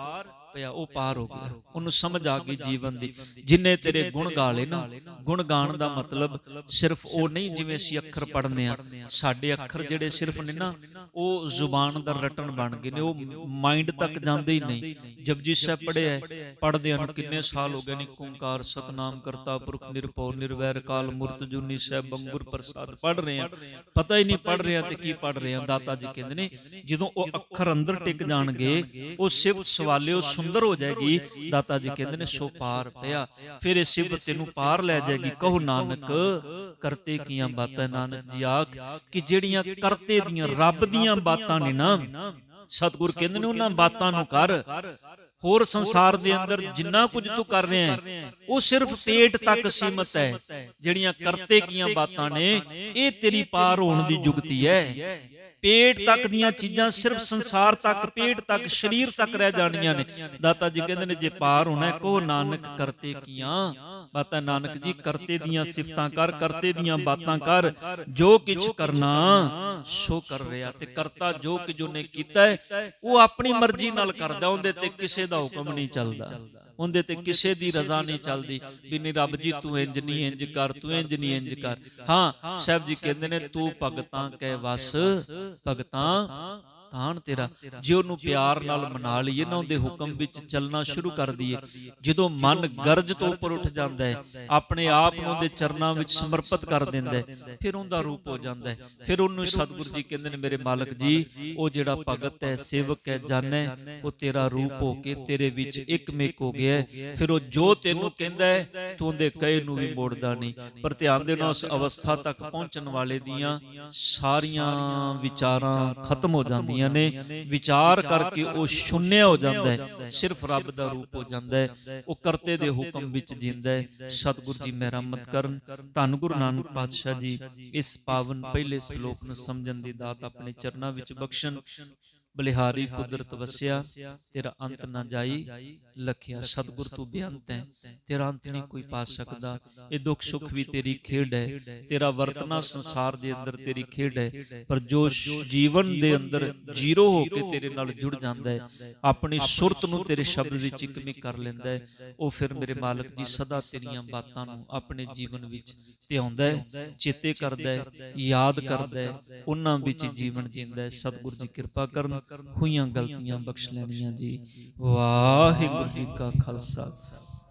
ਪਿਆ, ਉਹ ਪਾਰ ਹੋ ਗਿਆ। ਉਹਨੂੰ ਸਮਝ ਆ ਗਈ ਜੀਵਨ ਦੀ। ਜਿਨੇ ਤੇਰੇ ਗੁਣ ਗਾਲੇ ਨਾ ਗੁਣ ਗਾਣ ਦਾ ਮਤਲਬ ਸਿਰਫ ਉਹ ਨਹੀਂ ਜਿਵੇਂ ਅਸੀਂ ਅੱਖਰ ਪੜ੍ਹਨੇ ਆ। ਸਾਡੇ ਅੱਖਰ ਜਿਹੜੇ ਸਿਰਫ ਨੇ ਨਾ ਉਹ ਜ਼ੁਬਾਨ ਦਾ ਰਟਣ ਬਣ ਗਏ ਨੇ ਉਹ ਮਾਈਂਡ ਤੱਕ ਜਾਂਦੇ ਹੀ ਨਹੀਂ। ਜਪਜੀ ਸਾਹਿਬ ਪੜ੍ਹਿਆ ਪੜ੍ਹਦਿਆਂ ਨੂੰ ਕਿੰਨੇ ਸਾਲ ਹੋ ਗਏ ਨੇ ਓੰਕਾਰ ਸਤਨਾਮ ਕਰਤਾ ਪੁਰਖ ਨਿਰਭਉ ਨਿਰਵੈਰ ਕਾਲ ਮੂਰਤ ਜੁਨੀ ਸਾਹਿਬ ਬੰਗੁਰ ਪ੍ਰਸਾਦ ਪੜ੍ਹ ਰਹੇ ਆ। ਪਤਾ ਹੀ ਨਹੀਂ ਪੜ੍ਹ ਰਹੇ ਆ ਤੇ ਕੀ ਪੜ੍ਹ ਰਹੇ ਆ ਦਾਤਾ ਜੀ ਕਹਿੰਦੇ ਨੇ ਜਦੋਂ ਉਹ ਅੱਖਰ ਅੰਦਰ ਟਿਕ ਜਾਣਗੇ ਉਹ ਸਿਫਤ ਸਵਾਲਿਓ ਸੁੰਦਰ ਹੋ ਜਾਏਗੀ ਦਾਤਾ ਜੀ ਕਹਿੰਦੇ ਨੇ ਸੋ ਪਾਰ ਪਿਆ ਫਿਰ ਇਹ ਸਿਫਤ ਤੈਨੂੰ ਪਾਰ ਲੈ ਜਾਏਗੀ ਕਹੋ ਨਾਨਕ ਕਰਤੇ ਕੀਆਂ ਬਾਤਾਂ ਨਾਨਕ ਜੀ ਆਖ ਕਿ ਜਿਹੜੀਆਂ ਕਰਤੇ ਦੀਆਂ ਰੱਬ ਦੀਆਂ ਬਾਤਾਂ ਨੇ ਨਾ ਸਤਿਗੁਰ ਕਹਿੰਦੇ ਨੇ ਉਹਨਾਂ ਬਾਤਾਂ ਨੂੰ ਕਰ। ਹੋਰ ਸੰਸਾਰ ਦੇ ਅੰਦਰ ਜਿੰਨਾ ਕੁਝ ਤੂੰ ਕਰ ਰਿਹਾ ਹੈ ਉਹ ਸਿਰਫ ਪੇਟ ਤੱਕ ਸੀਮਤ ਹੈ। ਜਿਹੜੀਆਂ ਕਰਤੇ ਕੀਆਂ ਬਾਤਾਂ ਨੇ ਇਹ ਤੇਰੀ ਪਾਰ ਹੋਣ ਦੀ ਯੁਗਤੀ ਹੈ। ਪੇਟ ਤੱਕ ਦੀਆਂ ਚੀਜ਼ਾਂ ਸਿਰਫ ਸੰਸਾਰ ਤੱਕ ਪੇਟ ਤੱਕ ਸਰੀਰ ਤੱਕ ਰਹਿ ਜਾਣੀਆਂ ਨੇ। ਦਾਤਾ ਜੀ ਕਹਿੰਦੇ ਨੇ ਜੇ ਪਾਰ ਹੋਣਾ ਹੈ, ਕੋ ਨਾਨਕ ਕਰਤੇ ਕੀਆਂ। ਬਾਤਾਂ ਨਾਨਕ ਜੀ ਕਰਤੇ ਦੀਆਂ ਸਿਫਤਾਂ ਕਰ ਕਰਤੇ ਦੀਆਂ ਬਾਤਾਂ ਕਰ ਜੋ ਕਿਛ ਕਰਨਾ ਸੋ ਕਰ ਰਿਹਾ ਤੇ ਕਰਤਾ ਜੋ ਕਿ ਜੋ ਨੇ ਕੀਤਾ ਉਹ ਆਪਣੀ ਮਰਜ਼ੀ ਨਾਲ ਕਰਦਾ ਉਹਦੇ ਤੇ ਕਿਸੇ ਦਾ ਹੁਕਮ ਨਹੀਂ ਚੱਲਦਾ। ਉਹਦੇ ਤੇ ਕਿਸੇ ਦੀ ਰਜ਼ਾ ਨਹੀਂ ਚੱਲਦੀ ਵੀ ਨਹੀਂ ਰੱਬ ਜੀ ਤੂੰ ਇੰਜ ਨਹੀਂ ਇੰਜ ਕਰ ਤੂੰ ਇੰਜ ਨਹੀਂ ਇੰਜ ਕਰ। ਹਾਂ ਸਾਹਿਬ ਜੀ ਕਹਿੰਦੇ ਨੇ ਤੂੰ ਭਗਤਾਂ ਕੈ ਵਸ। ਭਗਤਾਂ ਤਾਣ ਤੇਰਾ ਜੇ ਉਹਨੂੰ ਪਿਆਰ ਨਾਲ ਮਨਾ ਲਈਏ ਨਾ ਉਹਦੇ ਹੁਕਮ ਵਿੱਚ ਚੱਲਣਾ ਸ਼ੁਰੂ ਕਰ ਦਈਏ। ਜਦੋਂ ਮਨ ਗਰਜ ਤੋਂ ਉੱਪਰ ਉੱਠ ਜਾਂਦਾ ਹੈ ਆਪਣੇ ਆਪ ਨੂੰ ਉਹਦੇ ਚਰਨਾਂ ਵਿੱਚ ਸਮਰਪਿਤ ਕਰ ਦਿੰਦਾ ਹੈ। ਫਿਰ ਉਹਦਾ ਰੂਪ ਹੋ ਜਾਂਦਾ ਹੈ। ਫਿਰ ਉਹਨੂੰ ਸਤਿਗੁਰੂ ਜੀ ਕਹਿੰਦੇ ਨੇ ਮੇਰੇ ਮਾਲਕ ਜੀ ਉਹ ਜਿਹੜਾ ਭਗਤ ਹੈ ਸੇਵਕ ਹੈ ਜਨ ਹੈ ਉਹ ਤੇਰਾ ਰੂਪ ਹੋ ਕੇ ਤੇਰੇ ਵਿੱਚ ਇੱਕਮਿਕ ਹੋ ਗਿਆ। ਫਿਰ ਉਹ ਜੋ ਤੈਨੂੰ ਕਹਿੰਦਾ ਹੈ ਤੂੰ ਉਹਦੇ ਕਹੇ ਨੂੰ ਵੀ ਮੋੜਦਾ ਨਹੀਂ ਪਰ ਧਿਆਨ ਦੇਣਾ ਉਸ ਅਵਸਥਾ ਤੱਕ ਪਹੁੰਚਣ ਵਾਲੇ ਦੀਆਂ ਸਾਰੀਆਂ ਵਿਚਾਰਾਂ ਖਤਮ ਹੋ ਜਾਂਦੀਆਂ ਨੇ ਵਿਚਾਰ ਕਰਕੇ ਉਹ ਸ਼ੁੰਨਿਆ ਹੋ ਜਾਂਦਾ ਹੈ। ਸਿਰਫ ਰੱਬ ਦਾ ਰੂਪ ਹੋ ਜਾਂਦਾ ਹੈ। ਉਹ ਕਰਤੇ ਦੇ ਹੁਕਮ ਵਿੱਚ ਜਿੰਦਾ ਹੈ। ਸਤਿਗੁਰ ਜੀ ਮਿਹਰਮਤ ਕਰਨ। ਧੰਨ ਗੁਰੂ ਨਾਨਕ ਪਾਤਸ਼ਾਹ ਜੀ, ਇਸ ਪਾਵਨ ਪਹਿਲੇ ਸ਼ਲੋਕ ਨੂੰ ਸਮਝਣ ਦੀ ਦਾਤ ਆਪਣੇ ਚਰਨਾਂ ਵਿੱਚ ਬਖਸ਼ਣ। ਬਲਿਹਾਰੀ ਕੁਦਰਤ ਵਸਿਆ ਤੇਰਾ ਅੰਤ ਨਾ ਜਾਈ ਲਖਿਆ ਸਤਿਗੁਰ ਤੂੰ ਬੇਅੰਤ ਹੈ। ਤੇਰਾ ਅੰਤ ਨਹੀਂ ਕੋਈ ਪਾ ਸਕਦਾ। ਇਹ ਦੁੱਖ ਸੁੱਖ ਵੀ ਤੇਰੀ ਖੇਡ ਹੈ। ਤੇਰਾ ਵਰਤਨਾ ਸੰਸਾਰ ਦੇ ਅੰਦਰ ਤੇਰੀ ਖੇਡ ਹੈ। ਪਰ ਜੋ ਜੀਵਨ ਦੇ ਅੰਦਰ ਜ਼ੀਰੋ ਹੋ ਕੇ ਤੇਰੇ ਨਾਲ ਜੁੜ ਜਾਂਦਾ ਹੈ। ਆਪਣੀ ਸੁਰਤ ਨੂੰ ਤੇਰੇ ਸ਼ਬਦ ਵਿੱਚ ਇਕਮੀ ਕਰ ਲੈਂਦਾ ਹੈ। ਉਹ ਫਿਰ ਮੇਰੇ ਮਾਲਕ ਜੀ ਸਦਾ ਤੇਰੀਆਂ ਬਾਤਾਂ ਨੂੰ ਆਪਣੇ ਜੀਵਨ ਵਿੱਚ ਧਿਆਉਂਦਾ ਹੈ ਚੇਤੇ ਕਰਦਾ ਹੈ ਯਾਦ ਕਰਦਾ ਹੈ ਉਹਨਾਂ ਵਿੱਚ ਜੀਵਨ ਜਿੰਦਾ ਹੈ ਸਤਿਗੁਰੂ ਜੀ ਕਿਰਪਾ ਕਰਨ ਹੋਈਆਂ ਗਲਤੀਆਂ ਬਖਸ਼ ਲੈਣੀਆਂ ਜੀ। ਵਾਹਿਗੁਰੂ ਜੀ ਕਾ ਖਾਲਸਾ।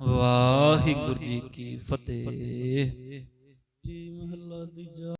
ਵਾਹਿਗੁਰੂ ਜੀ ਕੀ ਫਤਿਹ। ਮਹੱਲਾ ਤੀਜਾ